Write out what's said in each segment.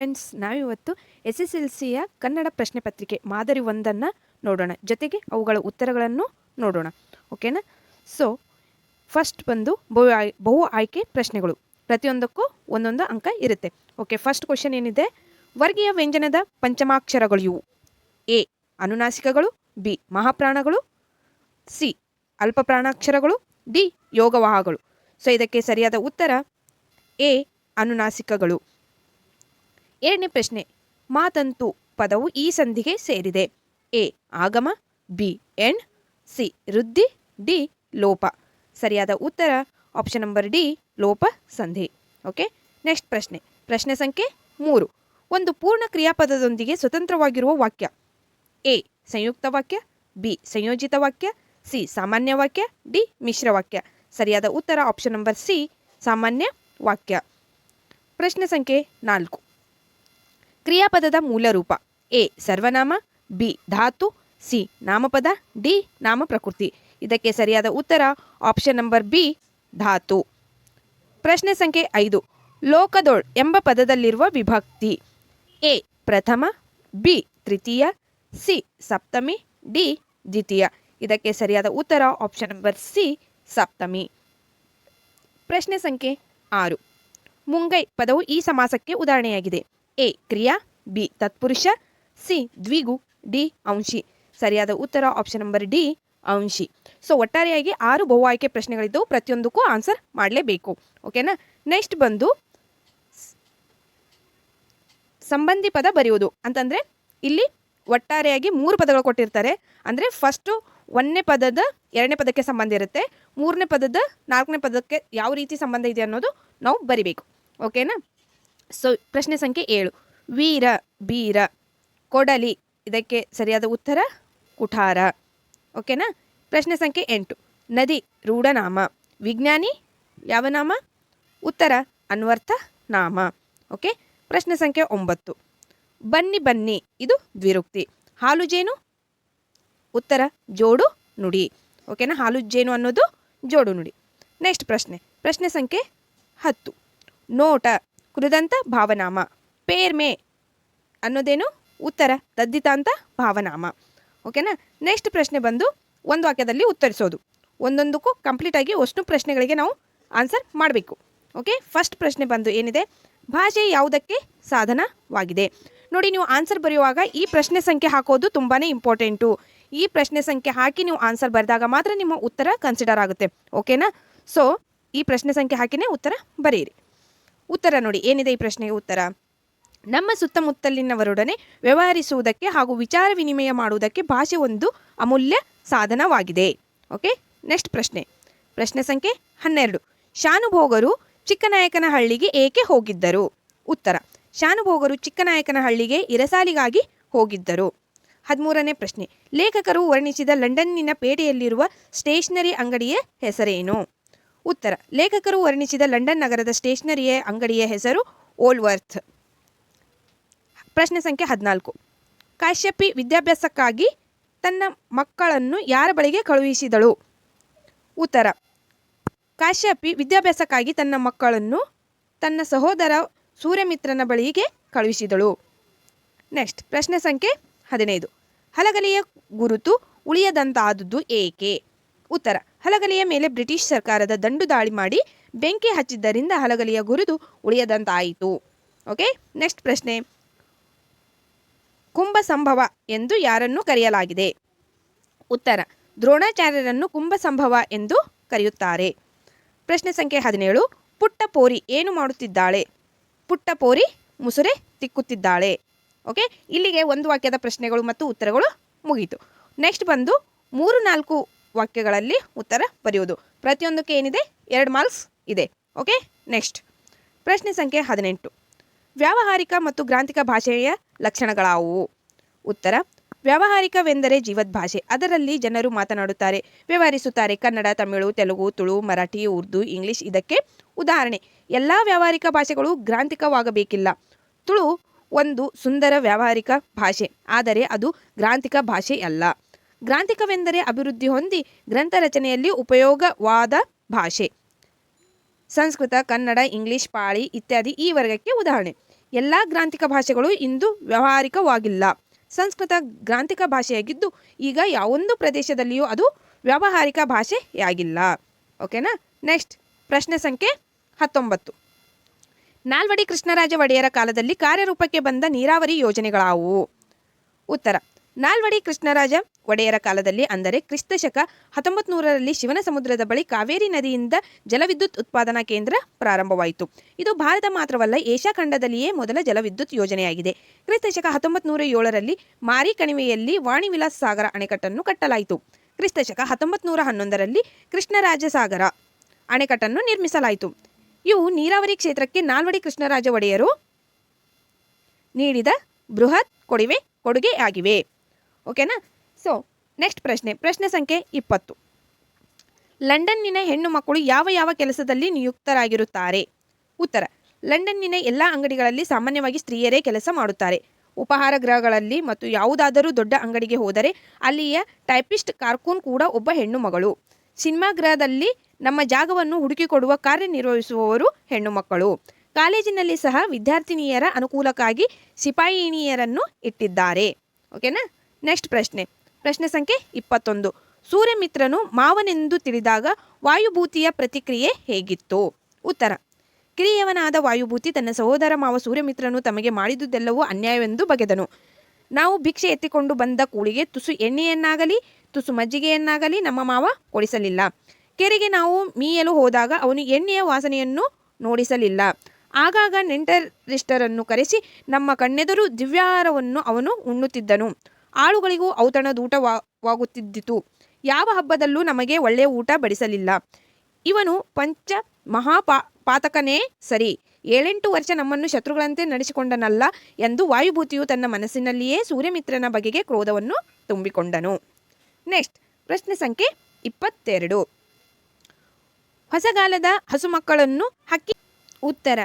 Friends ನಾವಿವತ್ತು S S L ಸಿಯ ಕನ್ನಡ ಪ್ರಶ್ನೆ ಪತ್ರಿಕೆ ಮಾದರಿ ಒಂದನ್ನು ನೋಡೋಣ. ಜೊತೆಗೆ ಅವುಗಳ ಉತ್ತರಗಳನ್ನು ನೋಡೋಣ. ಓಕೆನಾ? ಸೊ ಫಸ್ಟ್ ಬಂದು ಬಹು ಆಯ್ ಬಹು ಆಯ್ಕೆ ಪ್ರಶ್ನೆಗಳು. ಪ್ರತಿಯೊಂದಕ್ಕೂ ಒಂದೊಂದು ಅಂಕ ಇರುತ್ತೆ. ಓಕೆ ಫಸ್ಟ್ ಕ್ವಶನ್ ಏನಿದೆ? ವರ್ಗೀಯ ವ್ಯಂಜನದ ಪಂಚಮಾಕ್ಷರಗಳು ಇವು. ಎ, ಅನುನಾಸಿಕಗಳು. ಬಿ, ಮಹಾಪ್ರಾಣಗಳು. ಸಿ ಅಲ್ಪ ಪ್ರಾಣಾಕ್ಷರಗಳು ಡಿ, ಯೋಗವಾಹಗಳು. ಸೊ ಇದಕ್ಕೆ ಸರಿಯಾದ ಉತ್ತರ ಎ, ಅನುನಾಸಿಕಗಳು. ಎರಡನೇ ಪ್ರಶ್ನೆ. ಮಾತಂತು ಪದವು ಈ ಸಂಧಿಗೆ ಸೇರಿದೆ. ಎ. ಆಗಮ, ಬಿ. ಎಂಡ್ ಸಿ. ವೃದ್ಧಿ, ಡಿ. ಲೋಪ. ಸರಿಯಾದ ಉತ್ತರ ಆಪ್ಷನ್ ನಂಬರ್ ಡಿ, ಲೋಪ ಸಂಧಿ. ಓಕೆ? ನೆಕ್ಸ್ಟ್ ಪ್ರಶ್ನೆ. ಪ್ರಶ್ನೆ ಸಂಖ್ಯೆ ಮೂರು. ಒಂದು ಪೂರ್ಣ ಕ್ರಿಯಾಪದದೊಂದಿಗೆ ಸ್ವತಂತ್ರವಾಗಿರುವ ವಾಕ್ಯ. ಎ. ಸಂಯುಕ್ತ ವಾಕ್ಯ, ಬಿ. ಸಂಯೋಜಿತ ವಾಕ್ಯ, ಸಿ. ಸಾಮಾನ್ಯ ವಾಕ್ಯ, ಡಿ. ಮಿಶ್ರ ವಾಕ್ಯ. ಸರಿಯಾದ ಉತ್ತರ ಆಪ್ಷನ್ ನಂಬರ್ ಸಿ, ಸಾಮಾನ್ಯ ವಾಕ್ಯ. ಪ್ರಶ್ನೆ ಸಂಖ್ಯೆ ನಾಲ್ಕು. ಕ್ರಿಯಾಪದದ ಮೂಲ ರೂಪ. ಎ, ಸರ್ವನಾಮ, ಬಿ, ಧಾತು, ಸಿ, ನಾಮಪದ, ಡಿ ನಾಮ ಪ್ರಕೃತಿ ಇದಕ್ಕೆ ಸರಿಯಾದ ಉತ್ತರ ಆಪ್ಷನ್ ನಂಬರ್ ಬಿ, ಧಾತು. ಪ್ರಶ್ನೆ ಸಂಖ್ಯೆ ಐದು, ಲೋಕದೋಳ್ ಎಂಬ ಪದದಲ್ಲಿರುವ ವಿಭಕ್ತಿ. ಎ, ಪ್ರಥಮ, ಬಿ, ತೃತೀಯ, ಸಿ, ಸಪ್ತಮಿ, ಡಿ, ದ್ವಿತೀಯ. ಇದಕ್ಕೆ ಸರಿಯಾದ ಉತ್ತರ ಆಪ್ಷನ್ ನಂಬರ್ ಸಿ, ಸಪ್ತಮಿ. ಪ್ರಶ್ನೆ ಸಂಖ್ಯೆ ಆರು, ಮುಂಗೈ ಪದವು ಈ ಸಮಾಸಕ್ಕೆ ಉದಾಹರಣೆಯಾಗಿದೆ. ಎ ಕ್ರಿಯಾ, ಬಿ ತತ್ಪುರುಷ, ಸಿ ದ್ವಿಗು, ಡಿ ಅಂಶಿ. ಸರಿಯಾದ ಉತ್ತರ ಆಪ್ಷನ್ ನಂಬರ್ ಡಿ ಅಂಶಿ. ಸೊ ಒಟ್ಟಾರೆಯಾಗಿ ಆರು ಬಹು ಆಯ್ಕೆ ಪ್ರಶ್ನೆಗಳಿದ್ದವು ಪ್ರತಿಯೊಂದಕ್ಕೂ ಆನ್ಸರ್ ಮಾಡಲೇಬೇಕು. ಓಕೆನಾ ನೆಕ್ಸ್ಟ್ ಬಂದು ಸಂಬಂಧಿ ಪದ ಬರೆಯುವುದು. ಅಂತಂದರೆ ಇಲ್ಲಿ ಒಟ್ಟಾರೆಯಾಗಿ ಮೂರು ಪದಗಳು ಕೊಟ್ಟಿರ್ತಾರೆ. ಅಂದರೆ ಫಸ್ಟು ಒಂದನೇ ಪದದ ಎರಡನೇ ಪದಕ್ಕೆ ಸಂಬಂಧ ಇರುತ್ತೆ. ಮೂರನೇ ಪದದ ನಾಲ್ಕನೇ ಪದಕ್ಕೆ ಯಾವ ರೀತಿ ಸಂಬಂಧ ಇದೆ ಅನ್ನೋದು ನಾವು ಬರಿಬೇಕು. ಓಕೆನಾ ಸೊ, ಪ್ರಶ್ನೆ ಸಂಖ್ಯೆ ಏಳು. ವೀರ, ಬೀರ, ಕೊಡಲಿ, ಇದಕ್ಕೆ ಸರಿಯಾದ ಉತ್ತರ ಕುಠಾರ. ಓಕೆನಾ? ಪ್ರಶ್ನೆ ಸಂಖ್ಯೆ ಎಂಟು. ನದಿ, ರೂಢನಾಮ. ವಿಜ್ಞಾನಿ, ಯಾವ ನಾಮ? ಉತ್ತರ, ಅನ್ವರ್ಥ ನಾಮ. ಓಕೆ? ಪ್ರಶ್ನೆ ಸಂಖ್ಯೆ ಒಂಬತ್ತು. ಬನ್ನಿ ಬನ್ನಿ, ಇದು ದ್ವಿರುಕ್ತಿ. ಹಾಲು, ಜೇನು? ಉತ್ತರ, ಜೋಡು, ನುಡಿ. ಓಕೆನಾ? ಹಾಲು, ಜೇನು ಅನ್ನೋದು ಜೋಡು, ನುಡಿ. ನೆಕ್ಸ್ಟ್ ಪ್ರಶ್ನೆ. ಪ್ರಶ್ನೆ ಸಂಖ್ಯೆ ಹತ್ತು. ನೋಟ ಕೃದಂತ ಭಾವನಾಮ. ಪೇರ್ಮೆ ಅನ್ನೋದೇನು? ಉತ್ತರ ತದ್ದಿತಾಂತ ಭಾವನಾಮ. ಓಕೆನಾ ನೆಕ್ಸ್ಟ್ ಪ್ರಶ್ನೆ ಬಂದು ಒಂದು ವಾಕ್ಯದಲ್ಲಿ ಉತ್ತರಿಸೋದು. ಒಂದೊಂದಕ್ಕೂ ಕಂಪ್ಲೀಟಾಗಿ ಅಷ್ಟು ಪ್ರಶ್ನೆಗಳಿಗೆ ನಾವು ಆನ್ಸರ್ ಮಾಡಬೇಕು. ಓಕೆ ಫಸ್ಟ್ ಪ್ರಶ್ನೆ ಬಂದು ಏನಿದೆ? ಭಾಷೆ ಯಾವುದಕ್ಕೆ ಸಾಧನವಾಗಿದೆ? ನೋಡಿ, ನೀವು ಆನ್ಸರ್ ಬರೆಯುವಾಗ ಈ ಪ್ರಶ್ನೆ ಸಂಖ್ಯೆ ಹಾಕೋದು ತುಂಬಾ ಇಂಪಾರ್ಟೆಂಟು ಈ ಪ್ರಶ್ನೆ ಸಂಖ್ಯೆ ಹಾಕಿ ನೀವು ಆನ್ಸರ್ ಬರೆದಾಗ ಮಾತ್ರ ನಿಮ್ಮ ಉತ್ತರ ಕನ್ಸಿಡರ್ ಆಗುತ್ತೆ. ಓಕೆನಾ ಸೊ ಈ ಪ್ರಶ್ನೆ ಸಂಖ್ಯೆ ಹಾಕಿನೇ ಉತ್ತರ ಬರೆಯಿರಿ. ಉತ್ತರ ನೋಡಿ, ಏನಿದೆ ಈ ಪ್ರಶ್ನೆಗೆ ಉತ್ತರ? ನಮ್ಮ ಸುತ್ತಮುತ್ತಲಿನವರೊಡನೆ ವ್ಯವಹರಿಸುವುದಕ್ಕೆ ಹಾಗೂ ವಿಚಾರ ವಿನಿಮಯ ಮಾಡುವುದಕ್ಕೆ ಭಾಷೆ ಒಂದು ಅಮೂಲ್ಯ ಸಾಧನವಾಗಿದೆ. ಓಕೆ, ನೆಕ್ಸ್ಟ್ ಪ್ರಶ್ನೆ. ಪ್ರಶ್ನೆ ಸಂಖ್ಯೆ ಹನ್ನೆರಡು. ಶಾನುಭೋಗರು ಚಿಕ್ಕನಾಯಕನಹಳ್ಳಿಗೆ ಏಕೆ ಹೋಗಿದ್ದರು? ಉತ್ತರ. ಶಾನುಭೋಗರು ಚಿಕ್ಕನಾಯಕನಹಳ್ಳಿಗೆ ಇರಸಾಲಿಗಾಗಿ ಹೋಗಿದ್ದರು. ಹದಿಮೂರನೇ ಪ್ರಶ್ನೆ. ಲೇಖಕರು ವರ್ಣಿಸಿದ ಲಂಡನ್ನಿನ ಪೇಟೆಯಲ್ಲಿರುವ ಸ್ಟೇಷನರಿ ಅಂಗಡಿಯ ಹೆಸರೇನು? ಉತ್ತರ. ಲೇಖಕರು ವರ್ಣಿಸಿದ ಲಂಡನ್ ನಗರದ ಸ್ಟೇಷನರಿಯ ಅಂಗಡಿಯ ಹೆಸರು ಓಲ್ವರ್ತ್. ಪ್ರಶ್ನೆ ಸಂಖ್ಯೆ ಹದಿನಾಲ್ಕು. ಕಾಶ್ಯಪಿ ವಿದ್ಯಾಭ್ಯಾಸಕ್ಕಾಗಿ ತನ್ನ ಮಕ್ಕಳನ್ನು ಯಾರ ಬಳಿಗೆ ಕಳುಹಿಸಿದಳು? ಉತ್ತರ. ಕಾಶ್ಯಪಿ ವಿದ್ಯಾಭ್ಯಾಸಕ್ಕಾಗಿ ತನ್ನ ಮಕ್ಕಳನ್ನು ತನ್ನ ಸಹೋದರ ಸೂರ್ಯಮಿತ್ರನ ಬಳಿಗೆ ಕಳುಹಿಸಿದಳು. ನೆಕ್ಸ್ಟ್, ಪ್ರಶ್ನೆ ಸಂಖ್ಯೆ ಹದಿನೈದು. ಹಲಗಲಿಯ ಗುರುತು ಉಳಿಯದಂತಾದದ್ದು ಏಕೆ? ಉತ್ತರ. ಹಲಗಲಿಯ ಮೇಲೆ ಬ್ರಿಟಿಷ್ ಸರ್ಕಾರದ ದಂಡು ದಾಳಿ ಮಾಡಿ ಬೆಂಕಿ ಹಚ್ಚಿದ್ದರಿಂದ ಹಲಗಲಿಯ ಗುರುದು ಉಳಿಯದಂತಾಯಿತು. ಓಕೆ ನೆಕ್ಸ್ಟ್ ಪ್ರಶ್ನೆ. ಕುಂಭ ಸಂಭವ ಎಂದು ಯಾರನ್ನು ಕರೆಯಲಾಗಿದೆ? ಉತ್ತರ, ದ್ರೋಣಾಚಾರ್ಯರನ್ನು ಕುಂಭ ಸಂಭವ ಎಂದು ಕರೆಯುತ್ತಾರೆ. ಪ್ರಶ್ನೆ ಸಂಖ್ಯೆ ಹದಿನೇಳು ಪುಟ್ಟ ಪೋರಿ ಏನು ಮಾಡುತ್ತಿದ್ದಾಳೆ? ಪುಟ್ಟ ಪೋರಿ ಮುಸುರೆ ತಿಕ್ಕುತ್ತಿದ್ದಾಳೆ. ಓಕೆ, ಇಲ್ಲಿಗೆ ಒಂದು ವಾಕ್ಯದ ಪ್ರಶ್ನೆಗಳು ಮತ್ತು ಉತ್ತರಗಳು ಮುಗೀತು. ನೆಕ್ಸ್ಟ್ ಬಂದು ಮೂರು ನಾಲ್ಕು ವಾಕ್ಯಗಳಲ್ಲಿ ಉತ್ತರ ಬರೆಯುವುದು. ಪ್ರತಿಯೊಂದಕ್ಕೆ ಏನಿದೆ? ಎರಡು ಮಾರ್ಕ್ಸ್ ಇದೆ. ಓಕೆ? ನೆಕ್ಸ್ಟ್. ಪ್ರಶ್ನೆ ಸಂಖ್ಯೆ ಹದಿನೆಂಟು. ವ್ಯಾವಹಾರಿಕ ಮತ್ತು ಗ್ರಾಂಥಿಕ ಭಾಷೆಯ ಲಕ್ಷಣಗಳಾವುವು? ಉತ್ತರ. ವ್ಯಾವಹಾರಿಕವೆಂದರೆ ಜೀವದ್ ಭಾಷೆ ಅದರಲ್ಲಿ ಜನರು ಮಾತನಾಡುತ್ತಾರೆ, ವ್ಯವಹರಿಸುತ್ತಾರೆ. ಕನ್ನಡ, ತಮಿಳು, ತೆಲುಗು, ತುಳು, ಮರಾಠಿ, ಉರ್ದು, ಇಂಗ್ಲಿಷ್ ಇದಕ್ಕೆ ಉದಾಹರಣೆ. ಎಲ್ಲ ವ್ಯಾವಹಾರಿಕ ಭಾಷೆಗಳು ಗ್ರಾಂಥಿಕವಾಗಬೇಕಿಲ್ಲ. ತುಳು ಒಂದು ಸುಂದರ ವ್ಯಾವಹಾರಿಕ ಭಾಷೆ. ಆದರೆ ಅದು ಗ್ರಾಂಥಿಕ ಭಾಷೆ ಅಲ್ಲ ಗ್ರಾಂಥಿಕವೆಂದರೆ ಅಭಿವೃದ್ಧಿ ಹೊಂದಿ ಗ್ರಂಥ ರಚನೆಯಲ್ಲಿ ಉಪಯೋಗವಾದ ಭಾಷೆ. ಸಂಸ್ಕೃತ, ಕನ್ನಡ, ಇಂಗ್ಲಿಷ್, ಪಾಳಿ ಇತ್ಯಾದಿ ಈ ವರ್ಗಕ್ಕೆ ಉದಾಹರಣೆ. ಎಲ್ಲ ಗ್ರಾಂಥಿಕ ಭಾಷೆಗಳು ಇಂದು ವ್ಯಾವಹಾರಿಕವಾಗಿಲ್ಲ. ಸಂಸ್ಕೃತ ಗ್ರಾಂಥಿಕ ಭಾಷೆಯಾಗಿದ್ದು ಈಗ ಯಾವೊಂದು ಪ್ರದೇಶದಲ್ಲಿಯೂ ಅದು ವ್ಯಾವಹಾರಿಕ ಭಾಷೆಯಾಗಿಲ್ಲ. ಓಕೆನಾ? ನೆಕ್ಸ್ಟ್, ಪ್ರಶ್ನೆ ಸಂಖ್ಯೆ ಹತ್ತೊಂಬತ್ತು. ನಾಲ್ವಡಿ ಕೃಷ್ಣರಾಜ ಒಡೆಯರ ಕಾಲದಲ್ಲಿ ಕಾರ್ಯರೂಪಕ್ಕೆ ಬಂದ ನೀರಾವರಿ ಯೋಜನೆಗಳಾವುವು ಉತ್ತರ, ನಾಲ್ವಡಿ ಕೃಷ್ಣರಾಜ ಒಡೆಯರ ಕಾಲದಲ್ಲಿ, ಅಂದರೆ ಕ್ರಿಸ್ತಶಕ ಹತ್ತೊಂಬತ್ತು ನೂರರಲ್ಲಿ ಶಿವನ ಸಮುದ್ರದ ಬಳಿ ಕಾವೇರಿ ನದಿಯಿಂದ ಜಲವಿದ್ಯುತ್ ಉತ್ಪಾದನಾ ಕೇಂದ್ರ ಪ್ರಾರಂಭವಾಯಿತು. ಇದು ಭಾರತ ಮಾತ್ರವಲ್ಲ, ಏಷ್ಯಾ ಖಂಡದಲ್ಲಿಯೇ ಮೊದಲ ಜಲವಿದ್ಯುತ್ ಯೋಜನೆಯಾಗಿದೆ. ಕ್ರಿಸ್ತಶಕ ಹತ್ತೊಂಬತ್ತು ನೂರ ಏಳರಲ್ಲಿ ಮಾರಿ ಕಣಿವೆಯಲ್ಲಿ ವಾಣಿ ವಿಲಾಸ್ ಸಾಗರ ಅಣೆಕಟ್ಟನ್ನು ಕಟ್ಟಲಾಯಿತು. ಕ್ರಿಸ್ತಶಕ ಹತ್ತೊಂಬತ್ತು ನೂರ ಹನ್ನೊಂದರಲ್ಲಿ ಕೃಷ್ಣರಾಜ ಸಾಗರ ಅಣೆಕಟ್ಟನ್ನು ನಿರ್ಮಿಸಲಾಯಿತು. ಇವು ನೀರಾವರಿ ಕ್ಷೇತ್ರಕ್ಕೆ ನಾಲ್ವಡಿ ಕೃಷ್ಣರಾಜ ಒಡೆಯರು ನೀಡಿದ ಬೃಹತ್ ಕೊಡುಗೆ ಕೊಡುಗೆಯಾಗಿವೆ ಓಕೆನಾ? ಸೊ ನೆಕ್ಸ್ಟ್ ಪ್ರಶ್ನೆ. ಪ್ರಶ್ನೆ ಸಂಖ್ಯೆ ಇಪ್ಪತ್ತು. ಲಂಡನ್ನಿನ ಹೆಣ್ಣು ಮಕ್ಕಳು ಯಾವ ಯಾವ ಕೆಲಸದಲ್ಲಿ ನಿಯುಕ್ತರಾಗಿರುತ್ತಾರೆ? ಉತ್ತರ. ಲಂಡನ್ನಿನ ಎಲ್ಲ ಅಂಗಡಿಗಳಲ್ಲಿ ಸಾಮಾನ್ಯವಾಗಿ ಸ್ತ್ರೀಯರೇ ಕೆಲಸ ಮಾಡುತ್ತಾರೆ. ಉಪಹಾರ ಗೃಹಗಳಲ್ಲಿ ಮತ್ತು ಯಾವುದಾದರೂ ದೊಡ್ಡ ಅಂಗಡಿಗೆ ಹೋದರೆ ಅಲ್ಲಿಯ ಟೈಪಿಸ್ಟ್ ಕಾರ್ಕೂನ್ ಕೂಡ ಒಬ್ಬ ಹೆಣ್ಣು ಮಗಳು. ಸಿನಿಮಾ ಗೃಹದಲ್ಲಿ ನಮ್ಮ ಜಾಗವನ್ನು ಹುಡುಕಿಕೊಡುವ ಕಾರ್ಯನಿರ್ವಹಿಸುವವರು ಹೆಣ್ಣು ಮಕ್ಕಳು. ಕಾಲೇಜಿನಲ್ಲಿ ಸಹ ವಿದ್ಯಾರ್ಥಿನಿಯರ ಅನುಕೂಲಕ್ಕಾಗಿ ಸಿಪಾಯಿನಿಯರನ್ನು ಇಟ್ಟಿದ್ದಾರೆ. ಓಕೆನಾ ನೆಕ್ಸ್ಟ್ ಪ್ರಶ್ನೆ. ಪ್ರಶ್ನೆ ಸಂಖ್ಯೆ ಇಪ್ಪತ್ತೊಂದು. ಸೂರ್ಯಮಿತ್ರನು ಮಾವನೆಂದು ತಿಳಿದಾಗ ವಾಯುಭೂತಿಯ ಪ್ರತಿಕ್ರಿಯೆ ಹೇಗಿತ್ತು? ಉತ್ತರ, ಕಿರಿಯವನಾದ ವಾಯುಭೂತಿ ತನ್ನ ಸಹೋದರ ಮಾವ ಸೂರ್ಯಮಿತ್ರನು ತಮಗೆ ಮಾಡಿದುದೆಲ್ಲವೂ ಅನ್ಯಾಯವೆಂದು ಬಗೆದನು. ನಾವು ಭಿಕ್ಷೆ ಎತ್ತಿಕೊಂಡು ಬಂದ ಕೂಳಿಗೆ ತುಸು ಎಣ್ಣೆಯನ್ನಾಗಲಿ, ತುಸು ಮಜ್ಜಿಗೆಯನ್ನಾಗಲಿ ನಮ್ಮ ಮಾವ ಕೊಡಿಸಲಿಲ್ಲ. ಕೆರೆಗೆ ನಾವು ಮೀಯಲು ಹೋದಾಗ ಅವನು ಎಣ್ಣೆಯ ವಾಸನೆಯನ್ನು ನೋಡಿಸಲಿಲ್ಲ. ಆಗಾಗ ನೆಂಟರಿಷ್ಟರನ್ನು ಕರೆಸಿ ನಮ್ಮ ಕಣ್ಣೆದುರು ದಿವ್ಯಾಹಾರವನ್ನು ಅವನು ಉಣ್ಣುತ್ತಿದ್ದನು. ಆಳುಗಳಿಗೂ ಔತಣದೂಟವಾಗುತ್ತಿದ್ದಿತು ಯಾವ ಹಬ್ಬದಲ್ಲೂ ನಮಗೆ ಒಳ್ಳೆಯ ಊಟ ಬಡಿಸಲಿಲ್ಲ. ಇವನು ಪಂಚ ಮಹಾಪಾ, ಪಾತಕನೇ ಸರಿ. ಏಳೆಂಟು ವರ್ಷ ನಮ್ಮನ್ನು ಶತ್ರುಗಳಂತೆ ನಡೆಸಿಕೊಂಡನಲ್ಲ ಎಂದು ವಾಯುಭೂತಿಯು ತನ್ನ ಮನಸ್ಸಿನಲ್ಲಿಯೇ ಸೂರ್ಯಮಿತ್ರನ ಬಗೆಗೆ ಕ್ರೋಧವನ್ನು ತುಂಬಿಕೊಂಡನು. ನೆಕ್ಸ್ಟ್, ಪ್ರಶ್ನೆ ಸಂಖ್ಯೆ ಇಪ್ಪತ್ತೆರಡು. ಹೊಸಗಾಲದ ಹಸುಮಕ್ಕಳನ್ನು ಹಕ್ಕಿ ಉತ್ತರ.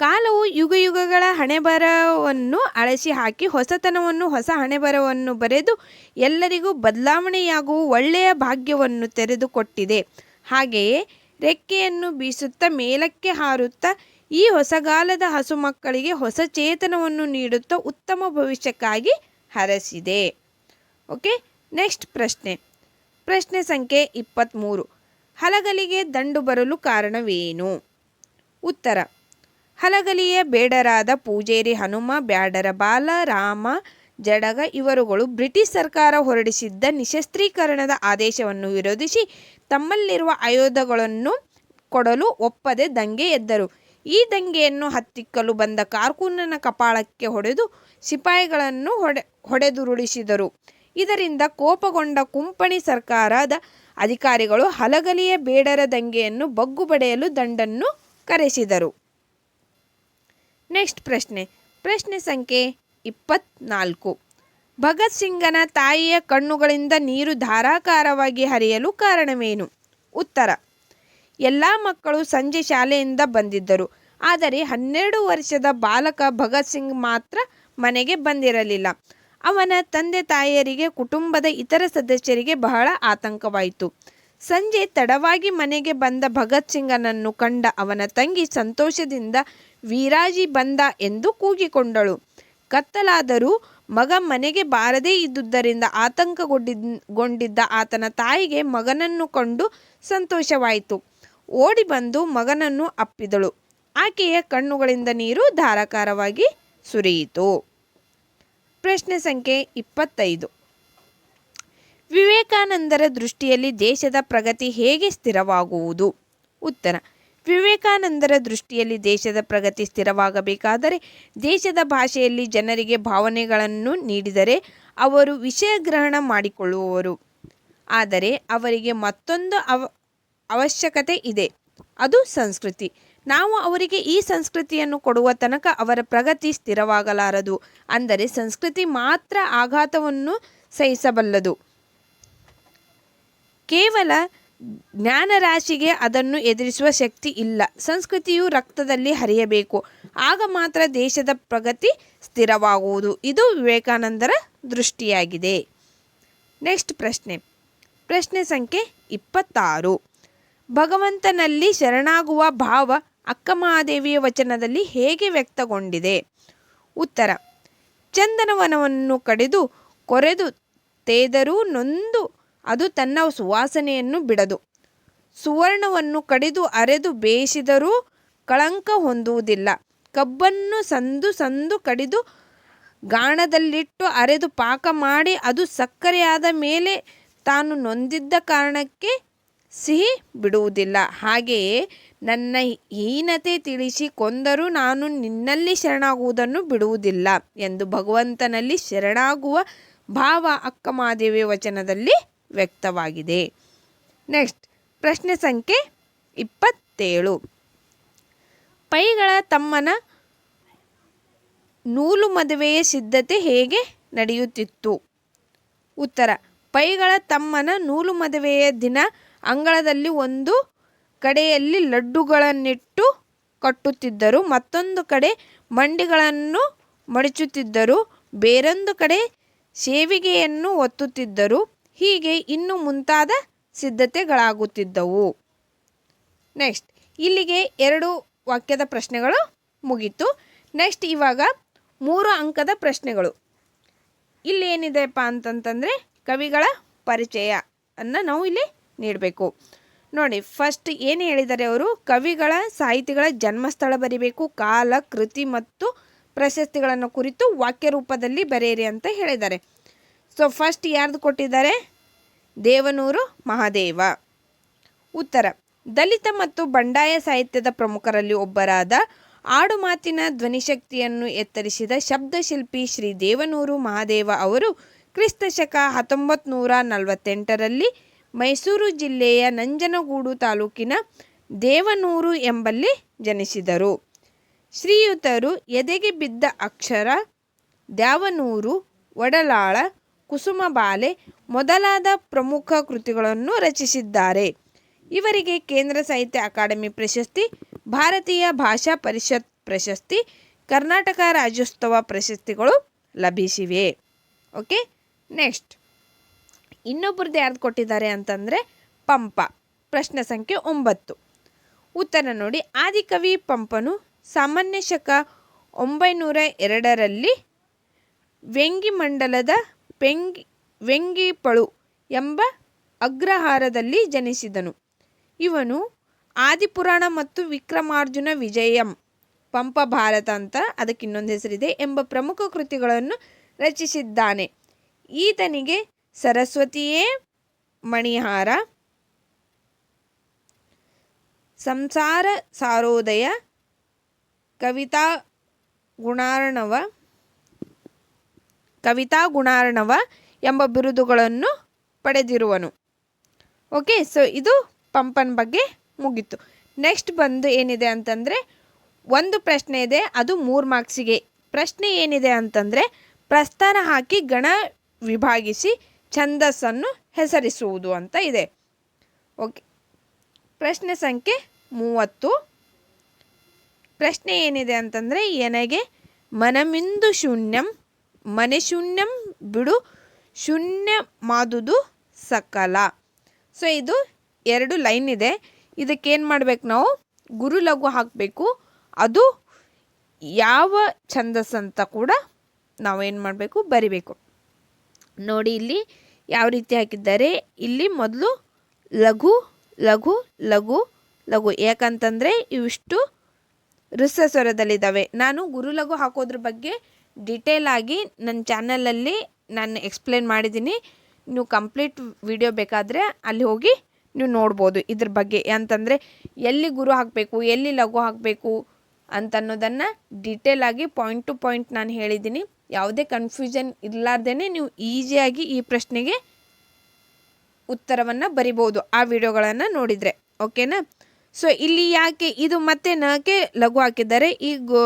ಕಾಲವು ಯುಗ ಯುಗಗಳ ಹಣೆಬರವನ್ನು ಅಳಸಿ ಹಾಕಿ ಹೊಸತನವನ್ನು, ಹೊಸ ಹಣೆಬರವನ್ನು ಬರೆದು ಎಲ್ಲರಿಗೂ ಬದಲಾವಣೆಯಾಗುವ ಒಳ್ಳೆಯ ಭಾಗ್ಯವನ್ನು ತೆರೆದುಕೊಟ್ಟಿದೆ. ಹಾಗೆಯೇ ರೆಕ್ಕೆಯನ್ನು ಬೀಸುತ್ತಾ ಮೇಲಕ್ಕೆ ಹಾರುತ್ತಾ ಈ ಹೊಸಗಾಲದ ಹಸು ಮಕ್ಕಳಿಗೆ ಹೊಸ ಚೇತನವನ್ನು ನೀಡುತ್ತಾ ಉತ್ತಮ ಭವಿಷ್ಯಕ್ಕಾಗಿ ಹರಸಿದೆ. ಓಕೆ, ನೆಕ್ಸ್ಟ್ ಪ್ರಶ್ನೆ. ಪ್ರಶ್ನೆ ಸಂಖ್ಯೆ ಇಪ್ಪತ್ತ್ಮೂರು ಹಲಗಲಿಗೆ ದಂಡು ಬರಲು ಕಾರಣವೇನು? ಉತ್ತರ. ಹಲಗಲಿಯ ಬೇಡರಾದ ಪೂಜೇರಿ ಹನುಮ, ಬ್ಯಾಡರ ಬಾಲ, ರಾಮ, ಜಡಗ ಇವರುಗಳು ಬ್ರಿಟಿಷ್ ಸರ್ಕಾರ ಹೊರಡಿಸಿದ್ದ ನಿಶಸ್ತ್ರೀಕರಣದ ಆದೇಶವನ್ನು ವಿರೋಧಿಸಿ ತಮ್ಮಲ್ಲಿರುವ ಆಯುಧಗಳನ್ನು ಕೊಡಲು ಒಪ್ಪದೆ ದಂಗೆ ಎದ್ದರು. ಈ ದಂಗೆಯನ್ನು ಹತ್ತಿಕ್ಕಲು ಬಂದ ಕಾರ್ಕೂನನ ಕಪಾಳಕ್ಕೆ ಹೊಡೆದು ಸಿಪಾಯಿಗಳನ್ನು ಹೊಡೆ, ಹೊಡೆದುರುಳಿಸಿದರು. ಇದರಿಂದ ಕೋಪಗೊಂಡ ಕುಂಪಣಿ ಸರ್ಕಾರದ ಅಧಿಕಾರಿಗಳು ಹಲಗಲಿಯ ಬೇಡರ ದಂಗೆಯನ್ನು ಬಗ್ಗು ಬಡೆಯಲು ದಂಡನ್ನು ಕರೆಸಿದರು. ನೆಕ್ಸ್ಟ್ ಪ್ರಶ್ನೆ. ಪ್ರಶ್ನೆ ಸಂಖ್ಯೆ ಇಪ್ಪತ್ನಾಲ್ಕು. ಭಗತ್ ಸಿಂಗನ ತಾಯಿಯ ಕಣ್ಣುಗಳಿಂದ ನೀರು ಧಾರಾಕಾರವಾಗಿ ಹರಿಯಲು ಕಾರಣವೇನು? ಉತ್ತರ. ಎಲ್ಲ ಮಕ್ಕಳು ಸಂಜೆ ಶಾಲೆಯಿಂದ ಬಂದಿದ್ದರು. ಆದರೆ ಹನ್ನೆರಡು ವರ್ಷದ ಬಾಲಕ ಭಗತ್ ಸಿಂಗ್ ಮಾತ್ರ ಮನೆಗೆ ಬಂದಿರಲಿಲ್ಲ. ಅವನ ತಂದೆ ತಾಯಿಯರಿಗೆ, ಕುಟುಂಬದ ಇತರ ಸದಸ್ಯರಿಗೆ ಬಹಳ ಆತಂಕವಾಯಿತು. ಸಂಜೆ ತಡವಾಗಿ ಮನೆಗೆ ಬಂದ ಭಗತ್ ಸಿಂಗನನ್ನು ಕಂಡ ಅವನ ತಂಗಿ ಸಂತೋಷದಿಂದ ವೀರಾಜಿ ಬಂದ ಎಂದು ಕೂಗಿಕೊಂಡಳು. ಕತ್ತಲಾದರೂ ಮಗ ಮನೆಗೆ ಬಾರದೇ ಇದ್ದುದರಿಂದ ಆತಂಕಗೊಂಡಿದ್ದ ಆತನ ತಾಯಿಗೆ ಮಗನನ್ನು ಕಂಡು ಸಂತೋಷವಾಯಿತು. ಓಡಿ ಬಂದು ಮಗನನ್ನು ಅಪ್ಪಿದಳು. ಆಕೆಯ ಕಣ್ಣುಗಳಿಂದ ನೀರು ಧಾರಾಕಾರವಾಗಿ ಸುರಿಯಿತು. ಪ್ರಶ್ನೆ ಸಂಖ್ಯೆ ಇಪ್ಪತ್ತೈದು. ವಿವೇಕಾನಂದರ ದೃಷ್ಟಿಯಲ್ಲಿ ದೇಶದ ಪ್ರಗತಿ ಹೇಗೆ ಸ್ಥಿರವಾಗುವುದು? ಉತ್ತರ ವಿವೇಕಾನಂದರ ದೃಷ್ಟಿಯಲ್ಲಿ ದೇಶದ ಪ್ರಗತಿ ಸ್ಥಿರವಾಗಬೇಕಾದರೆ ದೇಶದ ಭಾಷೆಯಲ್ಲಿ ಜನರಿಗೆ ಭಾವನೆಗಳನ್ನು ನೀಡಿದರೆ ಅವರು ವಿಷಯ ಗ್ರಹಣ ಮಾಡಿಕೊಳ್ಳುವವರು. ಆದರೆ ಅವರಿಗೆ ಮತ್ತೊಂದು ಅವ, ಅವಶ್ಯಕತೆ ಇದೆ. ಅದು ಸಂಸ್ಕೃತಿ. ನಾವು ಅವರಿಗೆ ಈ ಸಂಸ್ಕೃತಿಯನ್ನು ಕೊಡುವ ತನಕ ಅವರ ಪ್ರಗತಿ ಸ್ಥಿರವಾಗಲಾರದು. ಅಂದರೆ ಸಂಸ್ಕೃತಿ ಮಾತ್ರ ಆಘಾತವನ್ನು ಸಹಿಸಬಲ್ಲದು. ಕೇವಲ ಜ್ಞಾನರಾಶಿಗೆ ಅದನ್ನು ಎದುರಿಸುವ ಶಕ್ತಿ ಇಲ್ಲ. ಸಂಸ್ಕೃತಿಯು ರಕ್ತದಲ್ಲಿ ಹರಿಯಬೇಕು. ಆಗ ಮಾತ್ರ ದೇಶದ ಪ್ರಗತಿ ಸ್ಥಿರವಾಗುವುದು. ಇದು ವಿವೇಕಾನಂದರ ದೃಷ್ಟಿಯಾಗಿದೆ. ನೆಕ್ಸ್ಟ್ ಪ್ರಶ್ನೆ. ಪ್ರಶ್ನೆ ಸಂಖ್ಯೆ ಇಪ್ಪತ್ತಾರು. ಭಗವಂತನಲ್ಲಿ ಶರಣಾಗುವ ಭಾವ ಅಕ್ಕಮಹಾದೇವಿಯ ವಚನದಲ್ಲಿ ಹೇಗೆ ವ್ಯಕ್ತಗೊಂಡಿದೆ? ಉತ್ತರ. ಚಂದನವನವನ್ನು ಕಡಿದು ಕೊರೆದು ತೇದರೂ ನೊಂದು ಅದು ತನ್ನ ಸುವಾಸನೆಯನ್ನು ಬಿಡದು. ಸುವರ್ಣವನ್ನು ಕಡಿದು ಅರೆದು ಬೇಯಿಸಿದರೂ ಕಳಂಕ ಹೊಂದುವುದಿಲ್ಲ. ಕಬ್ಬನ್ನು ಸಂದು ಸಂದು ಕಡಿದು ಗಾಣದಲ್ಲಿಟ್ಟು ಅರೆದು ಪಾಕ ಮಾಡಿ ಅದು ಸಕ್ಕರೆಯಾದ ಮೇಲೆ ತಾನು ನೊಂದಿದ್ದ ಕಾರಣಕ್ಕೆ ಸಿಹಿ ಬಿಡುವುದಿಲ್ಲ. ಹಾಗೆಯೇ ನನ್ನ ಹೀನತೆ ತಿಳಿಸಿ ಕೊಂದರೂ ನಾನು ನಿನ್ನಲ್ಲಿ ಶರಣಾಗುವುದನ್ನು ಬಿಡುವುದಿಲ್ಲ ಎಂದು ಭಗವಂತನಲ್ಲಿ ಶರಣಾಗುವ ಭಾವ ಅಕ್ಕಮಾದೇವಿ ವಚನದಲ್ಲಿ ವ್ಯಕ್ತವಾಗಿದೆ. ನೆಕ್ಸ್ಟ್ ಪ್ರಶ್ನೆ ಸಂಖ್ಯೆ ಇಪ್ಪತ್ತೇಳು. ಪೈಗಳ ತಮ್ಮನ ನೂಲು ಮದುವೆಯ ಸಿದ್ಧತೆ ಹೇಗೆ ನಡೆಯುತ್ತಿತ್ತು? ಉತ್ತರ, ಪೈಗಳ ತಮ್ಮನ ನೂಲು ಮದುವೆಯ ದಿನ ಅಂಗಳದಲ್ಲಿ ಒಂದು ಕಡೆಯಲ್ಲಿ ಲಡ್ಡುಗಳನ್ನಿಟ್ಟು ಕಟ್ಟುತ್ತಿದ್ದರು, ಮತ್ತೊಂದು ಕಡೆ ಮಂಡಿಗಳನ್ನು ಮಡಚುತ್ತಿದ್ದರು, ಬೇರೊಂದು ಕಡೆ ಸೇವಿಗೆಯನ್ನು ಒತ್ತುತ್ತಿದ್ದರು. ಹೀಗೆ ಇನ್ನು ಮುಂತಾದ ಸಿದ್ಧತೆಗಳಾಗುತ್ತಿದ್ದವು. ನೆಕ್ಸ್ಟ್ ಇಲ್ಲಿಗೆ ಎರಡು ವಾಕ್ಯದ ಪ್ರಶ್ನೆಗಳು ಮುಗೀತು. ನೆಕ್ಸ್ಟ್ ಇವಾಗ ಮೂರು ಅಂಕದ ಪ್ರಶ್ನೆಗಳು. ಇಲ್ಲಿ ಏನಿದೆಪ್ಪ ಅಂತಂತಂದರೆ ಕವಿಗಳ ಪರಿಚಯ ಅನ್ನು ನಾವು ಇಲ್ಲಿ ನೀಡಬೇಕು. ನೋಡಿ ಫಸ್ಟ್ ಏನು ಹೇಳಿದ್ದಾರೆ ಅವರು ಕವಿಗಳ ಸಾಹಿತಿಗಳ ಜನ್ಮಸ್ಥಳ ಬರೀಬೇಕು, ಕಾಲ, ಕೃತಿ ಮತ್ತು ಪ್ರಶಸ್ತಿಗಳನ್ನು ಕುರಿತು ವಾಕ್ಯ ರೂಪದಲ್ಲಿ ಬರೆಯಿರಿ ಅಂತ ಹೇಳಿದ್ದಾರೆ. ಸೊ ಫಸ್ಟ್ ಯಾರ್ದು ಕೊಟ್ಟಿದ್ದಾರೆ? ದೇವನೂರು ಮಹಾದೇವ. ಉತ್ತರ, ದಲಿತ ಮತ್ತು ಬಂಡಾಯ ಸಾಹಿತ್ಯದ ಪ್ರಮುಖರಲ್ಲಿ ಒಬ್ಬರಾದ ಆಡುಮಾತಿನ ಧ್ವನಿಶಕ್ತಿಯನ್ನು ಎತ್ತರಿಸಿದ ಶಬ್ದಶಿಲ್ಪಿ ಶ್ರೀ ದೇವನೂರು ಮಹಾದೇವ ಅವರು ಕ್ರಿಸ್ತಶಕ ಹತ್ತೊಂಬತ್ತು ನೂರ ನಲವತ್ತೆಂಟರಲ್ಲಿ ಮೈಸೂರು ಜಿಲ್ಲೆಯ ನಂಜನಗೂಡು ತಾಲೂಕಿನ ದೇವನೂರು ಎಂಬಲ್ಲಿ ಜನಿಸಿದರು. ಶ್ರೀಯುತರು ಎದೆಗೆ ಬಿದ್ದ ಅಕ್ಷರ ದ್ಯಾವನೂರು, ಒಡಲಾಳ ಕುಸುಮಬಾಲೆ ಮೊದಲಾದ ಪ್ರಮುಖ ಕೃತಿಗಳನ್ನು ರಚಿಸಿದ್ದಾರೆ. ಇವರಿಗೆ ಕೇಂದ್ರ ಸಾಹಿತ್ಯ ಅಕಾಡೆಮಿ ಪ್ರಶಸ್ತಿ, ಭಾರತೀಯ ಭಾಷಾ ಪರಿಷತ್ ಪ್ರಶಸ್ತಿ, ಕರ್ನಾಟಕ ರಾಜ್ಯೋತ್ಸವ ಪ್ರಶಸ್ತಿಗಳು ಲಭಿಸಿವೆ. Okay, next. ಇನ್ನೊಬ್ಬರದ್ದು ಯಾರ್ದು ಕೊಟ್ಟಿದ್ದಾರೆ ಅಂತಂದರೆ ಪಂಪ, ಪ್ರಶ್ನೆ ಸಂಖ್ಯೆ ಒಂಬತ್ತು. ಉತ್ತರ ನೋಡಿ, ಆದಿಕವಿ ಪಂಪನು ಸಾಮಾನ್ಯ ಶಕ ಒಂಬೈನೂರ ಎರಡರಲ್ಲಿ ವ್ಯಂಗಿಮಂಡಲದ ಪೆಂಗಿ, ವೆಂಗಿಪಳು ಎಂಬ ಅಗ್ರಹಾರದಲ್ಲಿ ಜನಿಸಿದನು. ಇವನು ಆದಿಪುರಾಣ ಮತ್ತು ವಿಕ್ರಮಾರ್ಜುನ ವಿಜಯಂ, ಪಂಪ ಭಾರತ ಅಂತ ಅದಕ್ಕೆ ಇನ್ನೊಂದು ಹೆಸರಿದೆ ಎಂಬ ಪ್ರಮುಖ ಕೃತಿಗಳನ್ನು ರಚಿಸಿದ್ದಾನೆ. ಈತನಿಗೆ ಸರಸ್ವತಿಯೇ ಮಣಿಹಾರ, ಸಂಸಾರ ಸಾರೋದಯ ಕವಿತಾ ಗುಣಾರ್ಣವ ಕವಿತಾ ಗುಣಾರ್ಣವ ಎಂಬ ಬಿರುದುಗಳನ್ನು ಪಡೆದಿರುವನು. ಓಕೆ ಸೊ ಇದು ಪಂಪನ ಬಗ್ಗೆ ಮುಗೀತು. ನೆಕ್ಸ್ಟ್ ಬಂದು ಏನಿದೆ ಅಂತಂದರೆ, ಒಂದು ಪ್ರಶ್ನೆ ಇದೆ, ಅದು ಮೂರು ಮಾರ್ಕ್ಸಿಗೆ. ಪ್ರಶ್ನೆ ಏನಿದೆ ಅಂತಂದರೆ, ಪ್ರಸ್ಥಾನ ಹಾಕಿ ಗಣ ವಿಭಾಗಿಸಿ ಛಂದಸ್ಸನ್ನು ಹೆಸರಿಸುವುದು ಅಂತ ಇದೆ. ಓಕೆ ಪ್ರಶ್ನೆ ಸಂಖ್ಯೆ ಮೂವತ್ತು. ಪ್ರಶ್ನೆ ಏನಿದೆ ಅಂತಂದರೆ, ಎನಗೆ ಮನಮಿಂದು ಶೂನ್ಯಂ ಮನೆ ಶೂನ್ಯಂ ಬಿಡು ಶೂನ್ಯ ಮಾದುದು ಸಕಲ. ಸೊ ಇದು ಎರಡು ಲೈನ್ ಇದೆ. ಇದಕ್ಕೇನು ಮಾಡ್ಬೇಕು ನಾವು? ಗುರು ಲಘು ಹಾಕಬೇಕು. ಅದು ಯಾವ ಛಂದಸ್ ಅಂತ ಕೂಡ ನಾವೇನು ಮಾಡಬೇಕು? ಬರಿಬೇಕು. ನೋಡಿ, ಇಲ್ಲಿ ಯಾವ ರೀತಿ ಹಾಕಿದ್ದಾರೆ? ಇಲ್ಲಿ ಮೊದಲು ಲಘು ಲಘು ಲಘು ಲಘು. ಯಾಕಂತಂದರೆ ಇವಿಷ್ಟು ಸ್ವರದಲ್ಲಿದ್ದಾವೆ ನಾನು ಗುರು ಲಘು ಹಾಕೋದ್ರ ಬಗ್ಗೆ ಡಿಟೇಲ್ ಆಗಿ ನನ್ನ ಚಾನಲಲ್ಲಿ ನಾನು ಎಕ್ಸ್ಪ್ಲೇನ್ ಮಾಡಿದ್ದೀನಿ ನೀವು ಕಂಪ್ಲೀಟ್ ವಿಡಿಯೋ ಬೇಕಾದರೆ ಅಲ್ಲಿ ಹೋಗಿ ನೀವು ನೋಡ್ಬೋದು ಇದ್ರ ಬಗ್ಗೆ. ಅಂತಂದರೆ ಎಲ್ಲಿ ಗುರು ಹಾಕಬೇಕು, ಎಲ್ಲಿ ಲಘು ಹಾಕಬೇಕು ಅಂತ ಅನ್ನೋದನ್ನು ಡಿಟೇಲ್ ಆಗಿ ಪಾಯಿಂಟ್ ಟು ಪಾಯಿಂಟ್ ನಾನು ಹೇಳಿದ್ದೀನಿ ಯಾವುದೇ ಕನ್ಫ್ಯೂಷನ್ ಇರಲಾರ್ದೇ ನೀವು ಈಸಿಯಾಗಿ ಈ ಪ್ರಶ್ನೆಗೆ ಉತ್ತರವನ್ನು ಬರಿಬೋದು ಆ ವಿಡಿಯೋಗಳನ್ನು ನೋಡಿದರೆ. ಓಕೆನಾ ಸೊ ಇಲ್ಲಿ ಯಾಕೆ, ಇದು ಮತ್ತೆ ನಕ್ಕೆ ಲಘು ಹಾಕಿದ್ದಾರೆ? ಈ ಗೋ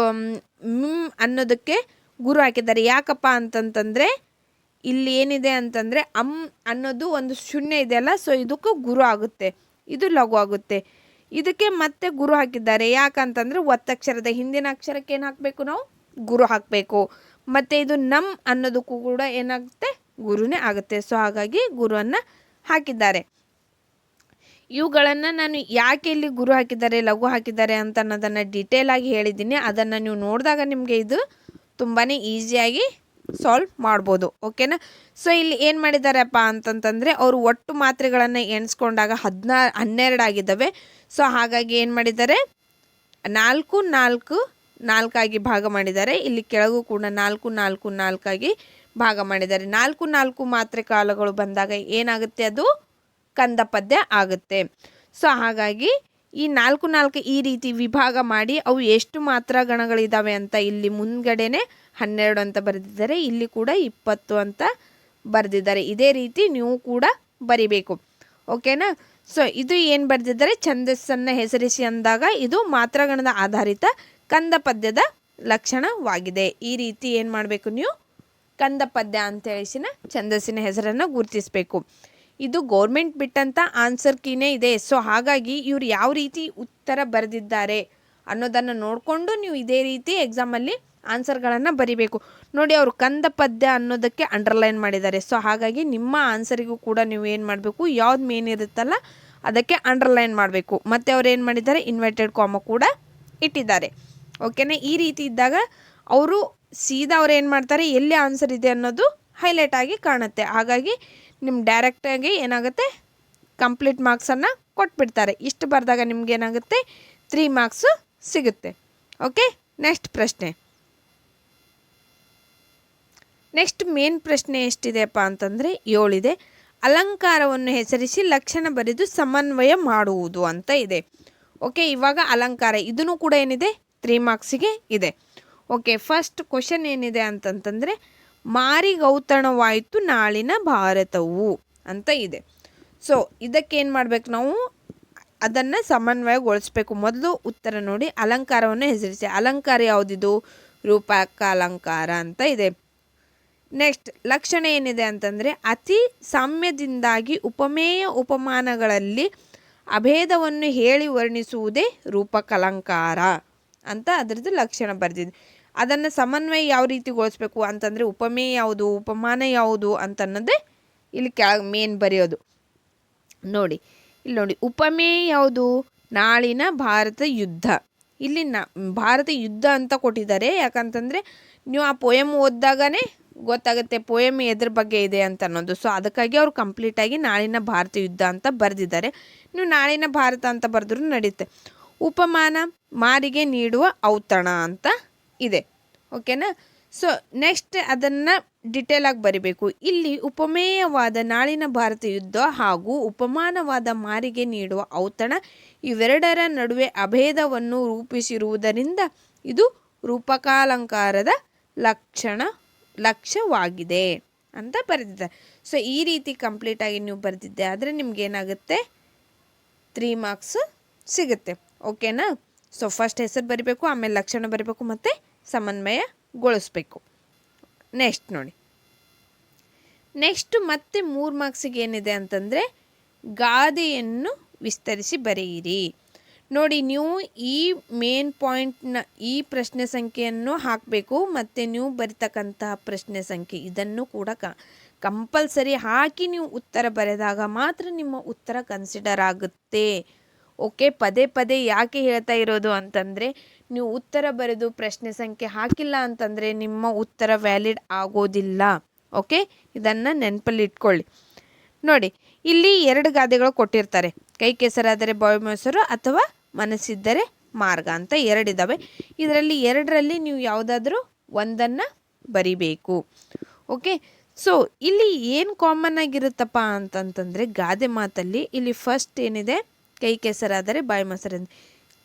ಅನ್ನೋದಕ್ಕೆ ಗುರು ಹಾಕಿದ್ದಾರೆ. ಯಾಕಪ್ಪ ಅಂತಂತಂದರೆ ಇಲ್ಲಿ ಏನಿದೆ ಅಂತಂದರೆ ಅಮ್ ಅನ್ನೋದು ಒಂದು ಶೂನ್ಯ ಇದೆಯಲ್ಲ ಸೊ ಇದಕ್ಕೂ ಗುರು ಆಗುತ್ತೆ. ಇದು ಲಘು ಆಗುತ್ತೆ. ಇದಕ್ಕೆ ಮತ್ತೆ ಗುರು ಹಾಕಿದ್ದಾರೆ. ಯಾಕಂತಂದರೆ ಒತ್ತಕ್ಷರದ ಹಿಂದಿನ ಅಕ್ಷರಕ್ಕೆ ಏನು ಹಾಕಬೇಕು ನಾವು? ಗುರು ಹಾಕಬೇಕು. ಮತ್ತು ಇದು ನಮ್ ಅನ್ನೋದಕ್ಕೂ ಕೂಡ ಏನಾಗುತ್ತೆ? ಗುರುನೇ ಆಗುತ್ತೆ. ಸೊ ಹಾಗಾಗಿ ಗುರುವನ್ನು ಹಾಕಿದ್ದಾರೆ. ಇವುಗಳನ್ನು ನಾನು ಯಾಕೆ ಇಲ್ಲಿ ಗುರು ಹಾಕಿದ್ದಾರೆ, ಲಘು ಹಾಕಿದ್ದಾರೆ ಅಂತ ಅನ್ನೋದನ್ನು ಡೀಟೇಲ್ ಹೇಳಿದ್ದೀನಿ. ಅದನ್ನು ನೀವು ನೋಡಿದಾಗ ನಿಮಗೆ ಇದು ತುಂಬಾ ಈಸಿಯಾಗಿ ಸಾಲ್ವ್ ಮಾಡ್ಬೋದು, ಓಕೆನಾ? ಸೊ ಇಲ್ಲಿ ಏನು ಮಾಡಿದ್ದಾರೆಪ್ಪ ಅಂತಂತಂದರೆ ಅವರು ಒಟ್ಟು ಮಾತ್ರೆಗಳನ್ನು ಎಣಿಸ್ಕೊಂಡಾಗ ಹದಿನಾ, ಹನ್ನೆರಡು ಆಗಿದ್ದಾವೆ. ಸೊ ಹಾಗಾಗಿ ಏನು ಮಾಡಿದ್ದಾರೆ? ನಾಲ್ಕು ನಾಲ್ಕು, ನಾಲ್ಕಾಗಿ ಭಾಗ ಮಾಡಿದ್ದಾರೆ. ಇಲ್ಲಿ ಕೆಳಗೂ ಕೂಡ ನಾಲ್ಕು ನಾಲ್ಕು, ನಾಲ್ಕಾಗಿ ಭಾಗ ಮಾಡಿದ್ದಾರೆ. ನಾಲ್ಕು ನಾಲ್ಕು ಮಾತ್ರೆ ಕಾಲಗಳು ಬಂದಾಗ ಏನಾಗುತ್ತೆ ಅದು? ಕಂದ ಪದ್ಯ ಆಗುತ್ತೆ. ಸೊ ಹಾಗಾಗಿ ಈ ನಾಲ್ಕು ನಾಲ್ಕು ಈ ರೀತಿ ವಿಭಾಗ ಮಾಡಿ ಅವು ಎಷ್ಟು ಮಾತ್ರ ಗಣಗಳಿದ್ದಾವೆ ಅಂತ ಇಲ್ಲಿ ಮುಂದ್ಗಡೆನೆ ಹನ್ನೆರಡು ಅಂತ ಬರೆದಿದ್ದಾರೆ, ಇಲ್ಲಿ ಕೂಡ ಇಪ್ಪತ್ತು ಅಂತ ಬರೆದಿದ್ದಾರೆ. ಇದೇ ರೀತಿ ನೀವು ಕೂಡ ಬರಿಬೇಕು. ಓಕೆನಾ? ಸೊ, ಇದು ಏನು ಬರೆದಿದ್ದಾರೆ? ಛಂದಸ್ಸನ್ನು ಹೆಸರಿಸಿ ಅಂದಾಗ ಇದು ಮಾತ್ರಗಣದ ಆಧಾರಿತ ಕಂದ ಪದ್ಯದ ಲಕ್ಷಣವಾಗಿದೆ. ಈ ರೀತಿ ಏನು ಮಾಡಬೇಕು ನೀವು? ಕಂದ ಪದ್ಯ ಅಂತ ಹೇಳಿಸಿನ ಛಂದಸ್ಸಿನ ಹೆಸರನ್ನು ಗುರುತಿಸಬೇಕು. ಇದು ಗೌರ್ಮೆಂಟ್ ಬಿಟ್ಟಂಥ ಆನ್ಸರ್ ಕೀನೇ ಇದೆ. ಸೊ ಹಾಗಾಗಿ ಇವ್ರು ಯಾವ ರೀತಿ ಉತ್ತರ ಬರೆದಿದ್ದಾರೆ ಅನ್ನೋದನ್ನು ನೋಡಿಕೊಂಡು ನೀವು ಇದೇ ರೀತಿ ಎಕ್ಸಾಮಲ್ಲಿ ಆನ್ಸರ್ಗಳನ್ನು ಬರಿಬೇಕು. ನೋಡಿ, ಅವರು ಕಂದ ಪದ್ಯ ಅನ್ನೋದಕ್ಕೆ ಅಂಡರ್ಲೈನ್ ಮಾಡಿದ್ದಾರೆ. ಸೊ ಹಾಗಾಗಿ ನಿಮ್ಮ ಆನ್ಸರಿಗೂ ಕೂಡ ನೀವು ಏನು ಮಾಡಬೇಕು? ಯಾವ್ದು ಮೇನ್ ಇರುತ್ತಲ್ಲ ಅದಕ್ಕೆ ಅಂಡರ್ಲೈನ್ ಮಾಡಬೇಕು. ಮತ್ತು ಅವ್ರು ಏನು ಮಾಡಿದ್ದಾರೆ? ಇನ್ವೈಟೆಡ್ ಕಾಮ ಕೂಡ ಇಟ್ಟಿದ್ದಾರೆ. ಓಕೆನಾ ಈ ರೀತಿ ಇದ್ದಾಗ ಅವರು ಸೀದಾ ಅವ್ರು ಏನು ಮಾಡ್ತಾರೆ? ಎಲ್ಲಿ ಆನ್ಸರ್ ಇದೆ ಅನ್ನೋದು ಹೈಲೈಟ್ ಆಗಿ ಕಾಣುತ್ತೆ. ಹಾಗಾಗಿ ನಿಮ್ಮ ಡೈರೆಕ್ಟಾಗಿ ಏನಾಗುತ್ತೆ? ಕಂಪ್ಲೀಟ್ ಮಾರ್ಕ್ಸನ್ನು ಕೊಟ್ಬಿಡ್ತಾರೆ. ಇಷ್ಟು ಬರೆದಾಗ ನಿಮ್ಗೆ ಏನಾಗುತ್ತೆ? ತ್ರೀ ಮಾರ್ಕ್ಸು ಸಿಗುತ್ತೆ. ಓಕೆ ನೆಕ್ಸ್ಟ್ ಪ್ರಶ್ನೆ. ನೆಕ್ಸ್ಟ್ ಮೇನ್ ಪ್ರಶ್ನೆ ಎಷ್ಟಿದೆಯಪ್ಪ ಅಂತಂದರೆ ಏಳಿದೆ. ಅಲಂಕಾರವನ್ನು ಹೆಸರಿಸಿ ಲಕ್ಷಣ ಬರೆದು ಸಮನ್ವಯ ಮಾಡುವುದು ಅಂತ ಇದೆ. ಓಕೆ ಇವಾಗ ಅಲಂಕಾರ ಇದನ್ನು ಕೂಡ ಏನಿದೆ? ತ್ರೀ ಮಾರ್ಕ್ಸಿಗೆ ಇದೆ. ಓಕೆ ಫಸ್ಟ್ ಕ್ವಶನ್ ಏನಿದೆ ಅಂತಂತಂದರೆ ಮಾರಿಗೌತಣವಾಯಿತು ನಾಳಿನ ಭಾರತವು ಅಂತ ಇದೆ. ಸೊ ಇದಕ್ಕೇನು ಮಾಡ್ಬೇಕು ನಾವು? ಅದನ್ನು ಸಮನ್ವಯಗೊಳಿಸ್ಬೇಕು. ಮೊದಲು ಉತ್ತರ ನೋಡಿ, ಅಲಂಕಾರವನ್ನು ಹೆಸರಿಸಿ. ಅಲಂಕಾರ ಯಾವುದಿದು? ರೂಪಕ ಅಲಂಕಾರ ಅಂತ ಇದೆ. ನೆಕ್ಸ್ಟ್ ಲಕ್ಷಣ ಏನಿದೆ ಅಂತಂದರೆ, ಅತಿ ಸಾಮ್ಯದಿಂದಾಗಿ ಉಪಮೇಯ ಉಪಮಾನಗಳಲ್ಲಿ ಅಭೇದವನ್ನು ಹೇಳಿ ವರ್ಣಿಸುವುದೇ ರೂಪಕಲಂಕಾರ ಅಂತ ಅದರದ್ದು ಲಕ್ಷಣ ಬರೆದಿದೆ. ಅದನ್ನು ಸಮನ್ವಯ ಯಾವ ರೀತಿಗೊಳಿಸ್ಬೇಕು ಅಂತಂದರೆ ಉಪಮೇಯ ಯಾವುದು, ಉಪಮಾನ ಯಾವುದು ಅಂತನ್ನೋದೇ ಇಲ್ಲಿ ಕೆಳಗೆ ಮೇನ್ ಬರೆಯೋದು. ನೋಡಿ, ಇಲ್ಲಿ ನೋಡಿ ಉಪಮೇಯ ಯಾವುದು? ನಾಳಿನ ಭಾರತ ಯುದ್ಧ. ಇಲ್ಲಿ ನ, ಭಾರತ ಯುದ್ಧ ಅಂತ ಕೊಟ್ಟಿದ್ದಾರೆ. ಯಾಕಂತಂದರೆ ನೀವು ಆ ಪೋಯಮ್ ಓದಿದಾಗನೇ ಗೊತ್ತಾಗುತ್ತೆ ಪೋಯಮ್ ಎದ್ರ ಬಗ್ಗೆ ಇದೆ ಅಂತ ಅನ್ನೋದು ಸೊ ಅದಕ್ಕಾಗಿ ಅವರು ಕಂಪ್ಲೀಟಾಗಿ ನಾಳಿನ ಭಾರತ ಯುದ್ಧ ಅಂತ ಬರೆದಿದ್ದಾರೆ. ನೀವು ನಾಳಿನ ಭಾರತ ಅಂತ ಬರೆದ್ರೂ ನಡೆಯುತ್ತೆ ಉಪಮಾನ, ಮಾರಿಗೆ ನೀಡುವ ಔತಣ ಅಂತ ಇದೆ. ಓಕೆನಾ ಸೊ ನೆಕ್ಸ್ಟ್ ಅದನ್ನು ಡಿಟೇಲಾಗಿ ಬರಿಬೇಕು. ಇಲ್ಲಿ ಉಪಮೇಯವಾದ ನಾಳಿನ ಭಾರತ ಯುದ್ಧ ಹಾಗೂ ಉಪಮಾನವಾದ ಮಾರಿಗೆ ನೀಡುವ ಔತಣ ಇವೆರಡರ ನಡುವೆ ಅಭೇದವನ್ನು ರೂಪಿಸಿರುವುದರಿಂದ ಇದು ರೂಪಕಾಲಂಕಾರದ ಲಕ್ಷಣ, ಲಕ್ಷ್ಯವಾಗಿದೆ ಅಂತ ಬರೆದಿದ್ದಾರೆ. ಸೊ ಈ ರೀತಿ ಕಂಪ್ಲೀಟಾಗಿ ನೀವು ಬರೆದಿದ್ದೆ ಆದರೆ ನಿಮ್ಗೇನಾಗುತ್ತೆ ತ್ರೀ ಮಾರ್ಕ್ಸ್ ಸಿಗುತ್ತೆ. ಓಕೆನಾ ಸೊ ಫಸ್ಟ್ ಹೆಸರು ಬರಿಬೇಕು, ಆಮೇಲೆ ಲಕ್ಷಣ ಬರಿಬೇಕು ಮತ್ತು ಸಮನ್ವಯಗೊಳಿಸ್ಬೇಕು. ನೆಕ್ಸ್ಟ್ ನೋಡಿ. ನೆಕ್ಸ್ಟ್ ಮತ್ತೆ ಮೂರು ಮಾರ್ಕ್ಸಿಗೆ ಏನಿದೆ ಅಂತಂದರೆ ಗಾದೆಯನ್ನು ವಿಸ್ತರಿಸಿ ಬರೆಯಿರಿ. ನೋಡಿ, ನೀವು ಈ ಮೇನ್ ಪಾಯಿಂಟ್ನ ಈ ಪ್ರಶ್ನೆ ಸಂಖ್ಯೆಯನ್ನು ಹಾಕಬೇಕು, ಮತ್ತು ನೀವು ಬರಿತಕ್ಕಂತಹ ಪ್ರಶ್ನೆ ಸಂಖ್ಯೆ ಇದನ್ನು ಕೂಡ ಕ ಕಂಪಲ್ಸರಿ ಹಾಕಿ ನೀವು ಉತ್ತರ ಬರೆದಾಗ ಮಾತ್ರ ನಿಮ್ಮ ಉತ್ತರ ಕನ್ಸಿಡರ್ ಆಗುತ್ತೆ. ಓಕೆ, ಪದೇ ಪದೇ ಯಾಕೆ ಹೇಳ್ತಾ ಇರೋದು ಅಂತಂದರೆ, ನೀವು ಉತ್ತರ ಬರೆದು ಪ್ರಶ್ನೆ ಸಂಖ್ಯೆ ಹಾಕಿಲ್ಲ ಅಂತಂದರೆ ನಿಮ್ಮ ಉತ್ತರ ವ್ಯಾಲಿಡ್ ಆಗೋದಿಲ್ಲ. ಓಕೆ, ಇದನ್ನು ನೆನಪಲ್ಲಿ ಇಟ್ಕೊಳ್ಳಿ. ನೋಡಿ, ಇಲ್ಲಿ ಎರಡು ಗಾದೆಗಳು ಕೊಟ್ಟಿರ್ತಾರೆ. ಕೈ ಕೆಸರಾದರೆ ಬಾಯಿ ಮೊಸರು ಅಥವಾ ಮನಸ್ಸಿದ್ದರೆ ಮಾರ್ಗ ಅಂತ ಎರಡಿದ್ದಾವೆ ಇದರಲ್ಲಿ ಎರಡರಲ್ಲಿ ನೀವು ಯಾವುದಾದ್ರೂ ಒಂದನ್ನು ಬರಿಬೇಕು. ಓಕೆ, ಸೊ ಇಲ್ಲಿ ಏನು ಕಾಮನ್ ಆಗಿರುತ್ತಪ್ಪ ಅಂತಂತಂದರೆ ಗಾದೆ ಮಾತಲ್ಲಿ ಇಲ್ಲಿ ಫಸ್ಟ್ ಏನಿದೆ? ಕೈ ಕೆಸರಾದರೆ ಬಾಯಿ ಮೊಸರು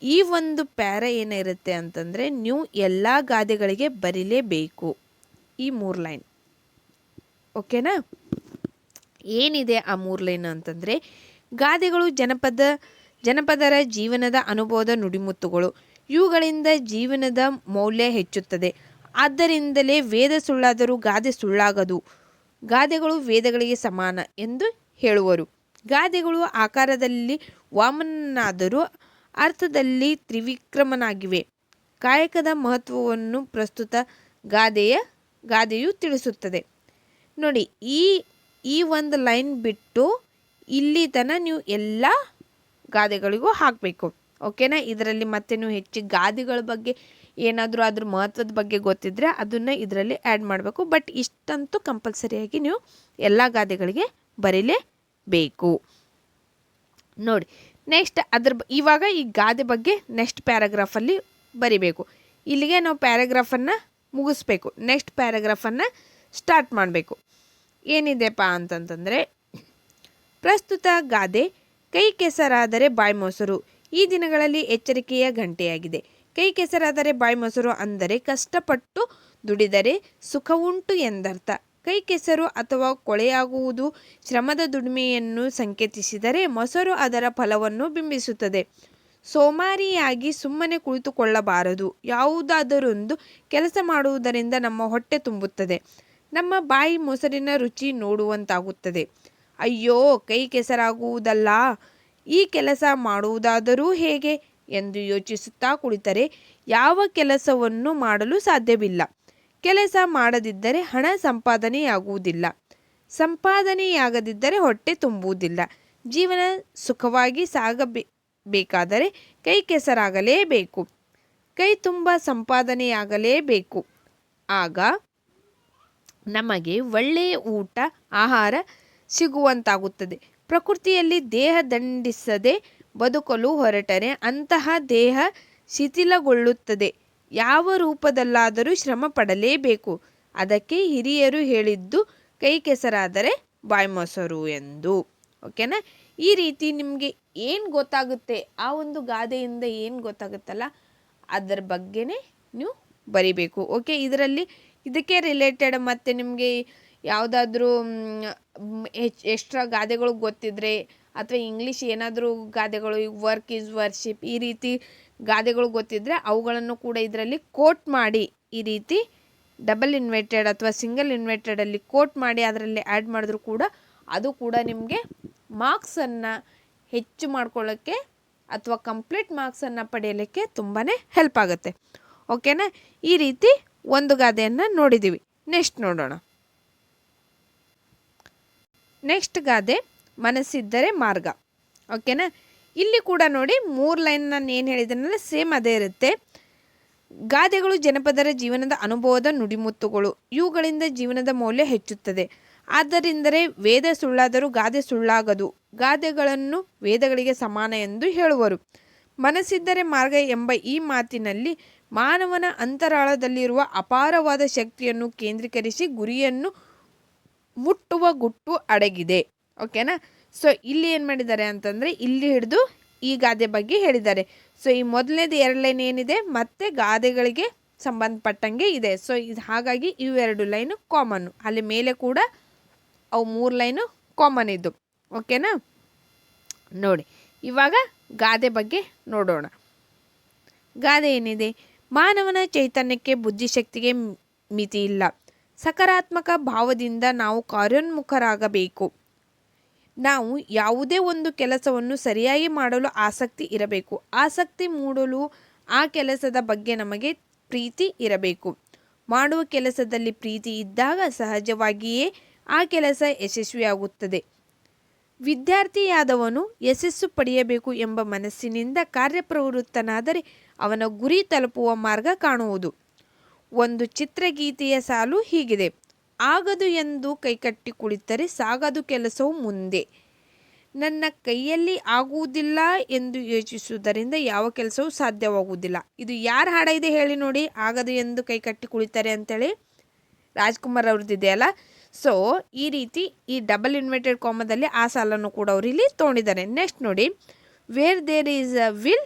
ಈ ಒಂದು ಪ್ಯಾರ ಏನಿರುತ್ತೆ ಅಂತಂದರೆ ನೀವು ಎಲ್ಲ ಗಾದೆಗಳಿಗೆ ಬರೀಲೇಬೇಕು. ಈ ಮೂರು ಲೈನ್. ಓಕೆನಾ? ಏನಿದೆ ಆ ಮೂರು ಲೈನ್ ಅಂತಂದರೆ ಗಾದೆಗಳು ಜನಪದ, ಜನಪದರ ಜೀವನದ ಅನುಭವದ ನುಡಿಮುತ್ತುಗಳು. ಇವುಗಳಿಂದ ಜೀವನದ ಮೌಲ್ಯ ಹೆಚ್ಚುತ್ತದೆ. ಆದ್ದರಿಂದಲೇ ವೇದ ಸುಳ್ಳಾದರೂ ಗಾದೆ ಸುಳ್ಳಾಗದು. ಗಾದೆಗಳು ವೇದಗಳಿಗೆ ಸಮಾನ ಎಂದು ಹೇಳುವರು. ಗಾದೆಗಳು ಆಕಾರದಲ್ಲಿ ವಾಮನನಾದರೂ ಅರ್ಥದಲ್ಲಿ ತ್ರಿವಿಕ್ರಮನಾಗಿವೆ. ಕಾಯಕದ ಮಹತ್ವವನ್ನು ಪ್ರಸ್ತುತ ಗಾದೆಯ ಗಾದೆಯು ತಿಳಿಸುತ್ತದೆ. ನೋಡಿ, ಈ ಈ ಒಂದು ಲೈನ್ ಬಿಟ್ಟು ಇಲ್ಲಿ ತನಕ ನೀವು ಎಲ್ಲ ಗಾದೆಗಳಿಗೂ ಹಾಕಬೇಕು. ಓಕೆನಾ? ಇದರಲ್ಲಿ ಮತ್ತೆ ನೀವು ಹೆಚ್ಚು ಗಾದೆಗಳ ಬಗ್ಗೆ ಏನಾದರೂ ಅದ್ರ ಮಹತ್ವದ ಬಗ್ಗೆ ಗೊತ್ತಿದ್ದರೆ ಅದನ್ನು ಇದರಲ್ಲಿ ಆ್ಯಡ್ ಮಾಡಬೇಕು. ಬಟ್ ಇಷ್ಟಂತೂ ಕಂಪಲ್ಸರಿಯಾಗಿ ನೀವು ಎಲ್ಲ ಗಾದೆಗಳಿಗೆ ಬರೀಲೇಬೇಕು. ನೋಡಿ ನೆಕ್ಸ್ಟ್ ಅದ್ರ ಇವಾಗ ಈ ಗಾದೆ ಬಗ್ಗೆ ನೆಕ್ಸ್ಟ್ ಪ್ಯಾರಾಗ್ರಾಫಲ್ಲಿ ಬರಿಬೇಕು. ಇಲ್ಲಿಗೆ ನಾವು ಪ್ಯಾರಾಗ್ರಾಫನ್ನು ಮುಗಿಸ್ಬೇಕು. ನೆಕ್ಸ್ಟ್ ಪ್ಯಾರಾಗ್ರಾಫನ್ನು ಸ್ಟಾರ್ಟ್ ಮಾಡಬೇಕು. ಏನಿದೆಪ್ಪ ಅಂತಂತಂದರೆ, ಪ್ರಸ್ತುತ ಗಾದೆ ಕೈ ಕೆಸರಾದರೆ ಬಾಯಿ ಮೊಸರು. ಈ ದಿನಗಳಲ್ಲಿ ಎಚ್ಚರಿಕೆಯ ಗಂಟೆಯಾಗಿದೆ. ಕೈ ಕೆಸರಾದರೆ ಬಾಯಿ ಮೊಸರು ಅಂದರೆ ಕಷ್ಟಪಟ್ಟು ದುಡಿದರೆ ಸುಖವುಂಟು ಎಂದರ್ಥ. ಕೈ ಕೆಸರು ಅಥವಾ ಕೊಳೆಯಾಗುವುದು ಶ್ರಮದ ದುಡಿಮೆಯನ್ನು ಸಂಕೇತಿಸಿದರೆ ಮೊಸರು ಅದರ ಫಲವನ್ನು ಬಿಂಬಿಸುತ್ತದೆ. ಸೋಮಾರಿಯಾಗಿ ಸುಮ್ಮನೆ ಕುಳಿತುಕೊಳ್ಳಬಾರದು. ಯಾವುದಾದರೊಂದು ಕೆಲಸ ಮಾಡುವುದರಿಂದ ನಮ್ಮ ಹೊಟ್ಟೆ ತುಂಬುತ್ತದೆ. ನಮ್ಮ ಬಾಯಿ ಮೊಸರಿನ ರುಚಿ ನೋಡುವಂತಾಗುತ್ತದೆ. ಅಯ್ಯೋ ಕೈ ಕೆಸರಾಗುವುದಲ್ಲ ಈ ಕೆಲಸ ಮಾಡುವುದಾದರೂ ಹೇಗೆ? ಎಂದು ಯೋಚಿಸುತ್ತಾ ಕುಳಿತರೆ, ಯಾವ ಕೆಲಸವನ್ನು ಮಾಡಲು ಸಾಧ್ಯವಿಲ್ಲ. ಕೆಲಸ ಮಾಡದಿದ್ದರೆ ಹಣ ಸಂಪಾದನೆಯಾಗುವುದಿಲ್ಲ. ಸಂಪಾದನೆಯಾಗದಿದ್ದರೆ ಹೊಟ್ಟೆ ತುಂಬುವುದಿಲ್ಲ. ಜೀವನ ಸುಖವಾಗಿ ಸಾಗಬೇ ಬೇಕಾದರೆ ಕೈ ಕೆಸರಾಗಲೇಬೇಕು. ಕೈ ತುಂಬ ಸಂಪಾದನೆಯಾಗಲೇಬೇಕು. ಆಗ ನಮಗೆ ಒಳ್ಳೆಯ ಊಟ, ಆಹಾರ ಸಿಗುವಂತಾಗುತ್ತದೆ. ಪ್ರಕೃತಿಯಲ್ಲಿ ದೇಹ ದಂಡಿಸದೆ ಬದುಕಲು ಹೊರಟರೆ ಅಂತಹ ದೇಹ ಶಿಥಿಲಗೊಳ್ಳುತ್ತದೆ. ಯಾವ ರೂಪದಲ್ಲಾದರೂ ಶ್ರಮ ಪಡಲೇಬೇಕು ಅದಕ್ಕೆ ಹಿರಿಯರು ಹೇಳಿದ್ದು, ಕೈ ಕೆಸರಾದರೆ ಬಾಯಿ ಮೊಸರು ಎಂದು. ಓಕೆನಾ? ಈ ರೀತಿ ನಿಮಗೆ ಏನು ಗೊತ್ತಾಗುತ್ತೆ? ಆ ಒಂದು ಗಾದೆಯಿಂದ ಏನು ಗೊತ್ತಾಗುತ್ತಲ್ಲ? ಅದರ ಬಗ್ಗೆನೇ ನೀವು ಬರಿಬೇಕು. ಓಕೆ, ಇದರಲ್ಲಿ ಇದಕ್ಕೆ ರಿಲೇಟೆಡ್ ಮತ್ತು ನಿಮಗೆ ಯಾವುದಾದ್ರೂ ಎಕ್ಸ್ಟ್ರಾ ಗಾದೆಗಳು ಗೊತ್ತಿದ್ರೆ, ಅಥವಾ ಇಂಗ್ಲೀಷ್ ಏನಾದರೂ ಗಾದೆಗಳು ವರ್ಕ್ ಈಸ್ ವರ್ಷಿಪ್ ಈ ರೀತಿ ಗಾದೆಗಳು ಗೊತ್ತಿದ್ದರೆ ಅವುಗಳನ್ನು ಕೂಡ ಇದರಲ್ಲಿ ಕೋಟ್ ಮಾಡಿ ಈ ರೀತಿ ಡಬಲ್ ಇನ್ವೈಟೆಡ್ ಅಥವಾ ಸಿಂಗಲ್ ಇನ್ವೆಟೆಡಲ್ಲಿ ಕೋಟ್ ಮಾಡಿ ಅದರಲ್ಲಿ ಆ್ಯಡ್ ಮಾಡಿದ್ರು ಕೂಡ ಅದು ಕೂಡ ನಿಮಗೆ ಮಾರ್ಕ್ಸನ್ನು ಹೆಚ್ಚು ಮಾಡ್ಕೊಳ್ಳೋಕ್ಕೆ ಅಥವಾ ಕಂಪ್ಲೀಟ್ ಮಾರ್ಕ್ಸನ್ನು ಪಡೆಯಲಿಕ್ಕೆ ತುಂಬಾ ಹೆಲ್ಪ್ ಆಗುತ್ತೆ. ಓಕೆನಾ ಈ ರೀತಿ ಒಂದು ಗಾದೆಯನ್ನು ನೋಡಿದ್ದೀವಿ ನೆಕ್ಸ್ಟ್ ನೋಡೋಣ. ನೆಕ್ಸ್ಟ್ ಗಾದೆ ಮನಸ್ಸಿದ್ದರೆ ಮಾರ್ಗ. ಓಕೆನಾ ಇಲ್ಲಿ ಕೂಡ ನೋಡಿ ಮೂರು ಲೈನ್ ನಾನು ಏನು ಹೇಳಿದ್ದೀನಲ್ಲ ಸೇಮ್ ಅದೇ ಇರುತ್ತೆ. ಗಾದೆಗಳು ಜನಪದರ ಜೀವನದ ಅನುಭವದ ನುಡಿಮುತ್ತುಗಳು. ಇವುಗಳಿಂದ ಜೀವನದ ಮೌಲ್ಯ ಹೆಚ್ಚುತ್ತದೆ. ಆದ್ದರಿಂದರೆ ವೇದ ಸುಳ್ಳಾದರೂ ಗಾದೆ ಸುಳ್ಳಾಗದು. ಗಾದೆಗಳನ್ನು ವೇದಗಳಿಗೆ ಸಮಾನ ಎಂದು ಹೇಳುವರು. ಮನಸ್ಸಿದ್ದರೆ ಮಾರ್ಗ ಎಂಬ ಈ ಮಾತಿನಲ್ಲಿ ಮಾನವನ ಅಂತರಾಳದಲ್ಲಿರುವ ಅಪಾರವಾದ ಶಕ್ತಿಯನ್ನು ಕೇಂದ್ರೀಕರಿಸಿ ಗುರಿಯನ್ನು ಮುಟ್ಟುವ ಗುಟ್ಟು ಅಡಗಿದೆ. ಓಕೆನಾ ಸೊ ಇಲ್ಲಿ ಏನು ಮಾಡಿದ್ದಾರೆ ಅಂತಂದರೆ, ಇಲ್ಲಿ ಹಿಡಿದು ಈ ಗಾದೆ ಬಗ್ಗೆ ಹೇಳಿದ್ದಾರೆ. ಸೊ ಈ ಮೊದಲನೇದು ಎರಡು ಲೈನ್ ಏನಿದೆ? ಮತ್ತೆ ಗಾದೆಗಳಿಗೆ ಸಂಬಂಧಪಟ್ಟಂಗೆ ಇದೆ. ಸೊ ಇದು ಹಾಗಾಗಿ ಇವೆರಡು ಲೈನು ಕಾಮನ್ನು ಅಲ್ಲಿ ಮೇಲೆ ಕೂಡ ಅವು ಮೂರು ಲೈನು ಕಾಮನ್ ಇದ್ದು. ಓಕೆನಾ ನೋಡಿ, ಇವಾಗ ಗಾದೆ ಬಗ್ಗೆ ನೋಡೋಣ. ಗಾದೆ ಏನಿದೆ? ಮಾನವನ ಚೈತನ್ಯಕ್ಕೆ ಬುದ್ಧಿಶಕ್ತಿಗೆ ಮಿತಿ ಇಲ್ಲ. ಸಕಾರಾತ್ಮಕ ಭಾವದಿಂದ ನಾವು ಕಾರ್ಯೋನ್ಮುಖರಾಗಬೇಕು. ನಾವು ಯಾವುದೇ ಒಂದು ಕೆಲಸವನ್ನು ಸರಿಯಾಗಿ ಮಾಡಲು ಆಸಕ್ತಿ ಇರಬೇಕು. ಆಸಕ್ತಿ ಮೂಡಲು ಆ ಕೆಲಸದ ಬಗ್ಗೆ ನಮಗೆ ಪ್ರೀತಿ ಇರಬೇಕು. ಮಾಡುವ ಕೆಲಸದಲ್ಲಿ ಪ್ರೀತಿ ಇದ್ದಾಗ ಸಹಜವಾಗಿಯೇ ಆ ಕೆಲಸ ಯಶಸ್ವಿಯಾಗುತ್ತದೆ. ವಿದ್ಯಾರ್ಥಿಯಾದವನು ಯಶಸ್ಸು ಪಡೆಯಬೇಕು ಎಂಬ ಮನಸ್ಸಿನಿಂದ ಕಾರ್ಯಪ್ರವೃತ್ತನಾದರೆ ಅವನ ಗುರಿ ತಲುಪುವ ಮಾರ್ಗ ಕಾಣುವುದು. ಒಂದು ಚಿತ್ರಗೀತೆಯ ಸಾಲು ಹೀಗಿದೆ. ಆಗದು ಎಂದು ಕೈಕಟ್ಟಿ ಕುಳಿತರೆ ಸಾಗದು ಕೆಲಸವು ಮುಂದೆ. ನನ್ನ ಕೈಯಲ್ಲಿ ಆಗುವುದಿಲ್ಲ ಎಂದು ಯೋಚಿಸುವುದರಿಂದ ಯಾವ ಕೆಲಸವೂ ಸಾಧ್ಯವಾಗುವುದಿಲ್ಲ. ಇದು ಯಾರು ಹಾಡ ಇದೆ ಹೇಳಿ ನೋಡಿ, ಆಗದು ಎಂದು ಕೈಕಟ್ಟಿ ಕುಳಿತಾರೆ ಅಂತೇಳಿ ರಾಜ್ಕುಮಾರ್ ಅವ್ರದ್ದಿದೆಯಲ್ಲ? ಸೊ ಈ ರೀತಿ ಈ ಡಬಲ್ ಇನ್ವೆಟೆಡ್ ಕಾಮದಲ್ಲಿ ಆ ಸಾಲನ್ನು ಕೂಡ ಅವರು ಇಲ್ಲಿ ತೊಗೊಂಡಿದ್ದಾರೆ. ನೆಕ್ಸ್ಟ್ ನೋಡಿ where there is a will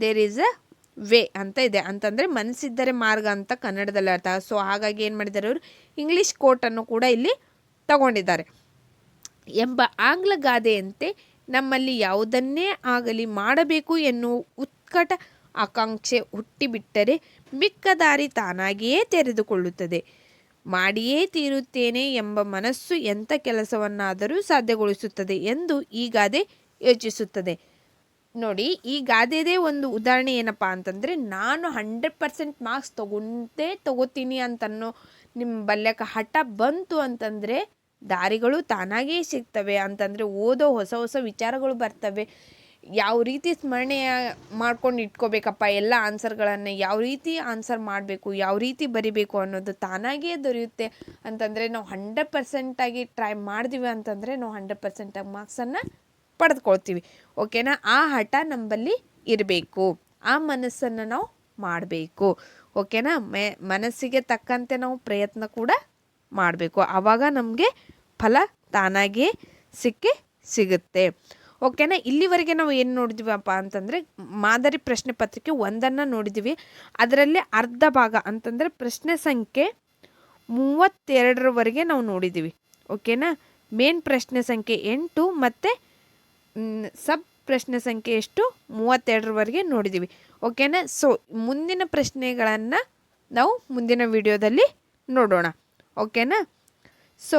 there is a way ಅಂತ ಇದೆ. ಅಂತಂದರೆ ಮನಸ್ಸಿದ್ದರೆ ಮಾರ್ಗ ಅಂತ ಕನ್ನಡದಲ್ಲಿ ಅರ್ಥ. ಸೊ ಹಾಗಾಗಿ ಏನು ಮಾಡಿದ್ದಾರೆ ಅವರು? ಇಂಗ್ಲೀಷ್ ಕೋಟನ್ನು ಕೂಡ ಇಲ್ಲಿ ತಗೊಂಡಿದ್ದಾರೆ. ಎಂಬ ಆಂಗ್ಲ ಗಾದೆಯಂತೆ ನಮ್ಮಲ್ಲಿ ಯಾವುದನ್ನೇ ಆಗಲಿ ಮಾಡಬೇಕು ಎನ್ನುವ ಉತ್ಕಟ ಆಕಾಂಕ್ಷೆ ಹುಟ್ಟಿಬಿಟ್ಟರೆ ಮಿಕ್ಕ ದಾರಿ ತಾನಾಗಿಯೇ ತೆರೆದುಕೊಳ್ಳುತ್ತದೆ. ಮಾಡಿಯೇ ತೀರುತ್ತೇನೆ ಎಂಬ ಮನಸ್ಸು ಎಂಥ ಕೆಲಸವನ್ನಾದರೂ ಸಾಧ್ಯಗೊಳಿಸುತ್ತದೆ ಎಂದು ಈ ಗಾದೆ ಯೋಚಿಸುತ್ತದೆ. ನೋಡಿ ಈ ಗಾದೆದೇ ಒಂದು ಉದಾಹರಣೆ ಏನಪ್ಪ ಅಂತಂದರೆ, ನಾನು ಹಂಡ್ರೆಡ್ ಪರ್ಸೆಂಟ್ ಮಾರ್ಕ್ಸ್ ತೊಗೊಂಡೇ ತಗೋತೀನಿ ಅಂತನ್ನೋ ನಿಮ್ಮ ಬಲ್ಯಕ ಹಠ ಬಂತು ಅಂತಂದರೆ, ದಾರಿಗಳು ತಾನಾಗೇ ಸಿಗ್ತವೆ ಅಂತಂದರೆ, ಓದೋ ಹೊಸ ಹೊಸ ವಿಚಾರಗಳು ಬರ್ತವೆ. ಯಾವ ರೀತಿ ಸ್ಮರಣೆ ಮಾಡ್ಕೊಂಡು ಇಟ್ಕೋಬೇಕಪ್ಪ ಎಲ್ಲ ಆನ್ಸರ್ಗಳನ್ನು ಯಾವ ರೀತಿ ಆನ್ಸರ್ ಮಾಡಬೇಕು, ಯಾವ ರೀತಿ ಬರಿಬೇಕು ಅನ್ನೋದು ತಾನಾಗಿಯೇ ದೊರೆಯುತ್ತೆ ಅಂತಂದರೆ, ನಾವು ಹಂಡ್ರೆಡ್ ಪರ್ಸೆಂಟಾಗಿ ಟ್ರೈ ಮಾಡಿದ್ವಿ ಅಂತಂದರೆ, ನಾವು ಹಂಡ್ರೆಡ್ ಪರ್ಸೆಂಟಾಗಿ ಮಾರ್ಕ್ಸನ್ನು ಪಡೆದುಕೊಳ್ತೀವಿ. ಓಕೆನಾ? ಆ ಹಠ ನಮ್ಮಲ್ಲಿ ಇರಬೇಕು. ಆ ಮನಸ್ಸನ್ನು ನಾವು ಮಾಡಬೇಕು. ಓಕೆನಾ? ಮೆ, ಮನಸ್ಸಿಗೆ ತಕ್ಕಂತೆ ನಾವು ಪ್ರಯತ್ನ ಕೂಡ ಮಾಡಬೇಕು. ಆವಾಗ ನಮಗೆ ಫಲ ತಾನಾಗಿಯೇ ಸಿಕ್ಕಿ ಸಿಗುತ್ತೆ. ಓಕೆನಾ? ಇಲ್ಲಿವರೆಗೆ ನಾವು ಏನು ನೋಡಿದ್ವಿಪ್ಪ ಅಂತಂದರೆ, ಮಾದರಿ ಪ್ರಶ್ನೆ ಪತ್ರಿಕೆ ಒಂದನ್ನು ನೋಡಿದ್ವಿ. ಅದರಲ್ಲಿ ಅರ್ಧ ಭಾಗ ಅಂತಂದರೆ ಪ್ರಶ್ನೆ ಸಂಖ್ಯೆ ಮೂವತ್ತೆರಡರವರೆಗೆ ನಾವು ನೋಡಿದ್ದೀವಿ ಓಕೆನಾ? ಮೇನ್ ಪ್ರಶ್ನೆ ಸಂಖ್ಯೆ ಎಂಟು ಮತ್ತು ಸಬ್ ಪ್ರಶ್ನೆ ಸಂಖ್ಯೆ ಎಷ್ಟು? ಮೂವತ್ತೆರಡರವರೆಗೆ ನೋಡಿದ್ದೀವಿ ಓಕೆನಾ? ಸೊ ಮುಂದಿನ ಪ್ರಶ್ನೆಗಳನ್ನು ನಾವು ಮುಂದಿನ ವಿಡಿಯೋದಲ್ಲಿ ನೋಡೋಣ. ಓಕೆನಾ? ಸೊ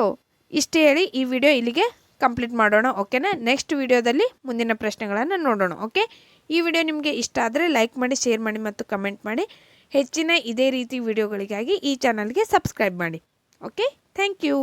ಇಷ್ಟು ಹೇಳಿ ಈ ವಿಡಿಯೋ ಇಲ್ಲಿಗೆ ಕಂಪ್ಲೀಟ್ ಮಾಡೋಣ. ಓಕೆನಾ? ನೆಕ್ಸ್ಟ್ ವಿಡಿಯೋದಲ್ಲಿ ಮುಂದಿನ ಪ್ರಶ್ನೆಗಳನ್ನು ನೋಡೋಣ. ಓಕೆ? ಈ ವಿಡಿಯೋ ನಿಮಗೆ ಇಷ್ಟ ಆದರೆ ಲೈಕ್ ಮಾಡಿ ಶೇರ್ ಮಾಡಿ ಮತ್ತು ಕಮೆಂಟ್ ಮಾಡಿ. ಹೆಚ್ಚಿನ ಇದೇ ರೀತಿ ವಿಡಿಯೋಗಳಿಗಾಗಿ ಈ ಚಾನಲ್ಗೆ ಸಬ್ಸ್ಕ್ರೈಬ್ ಮಾಡಿ. ಓಕೆ? Thank you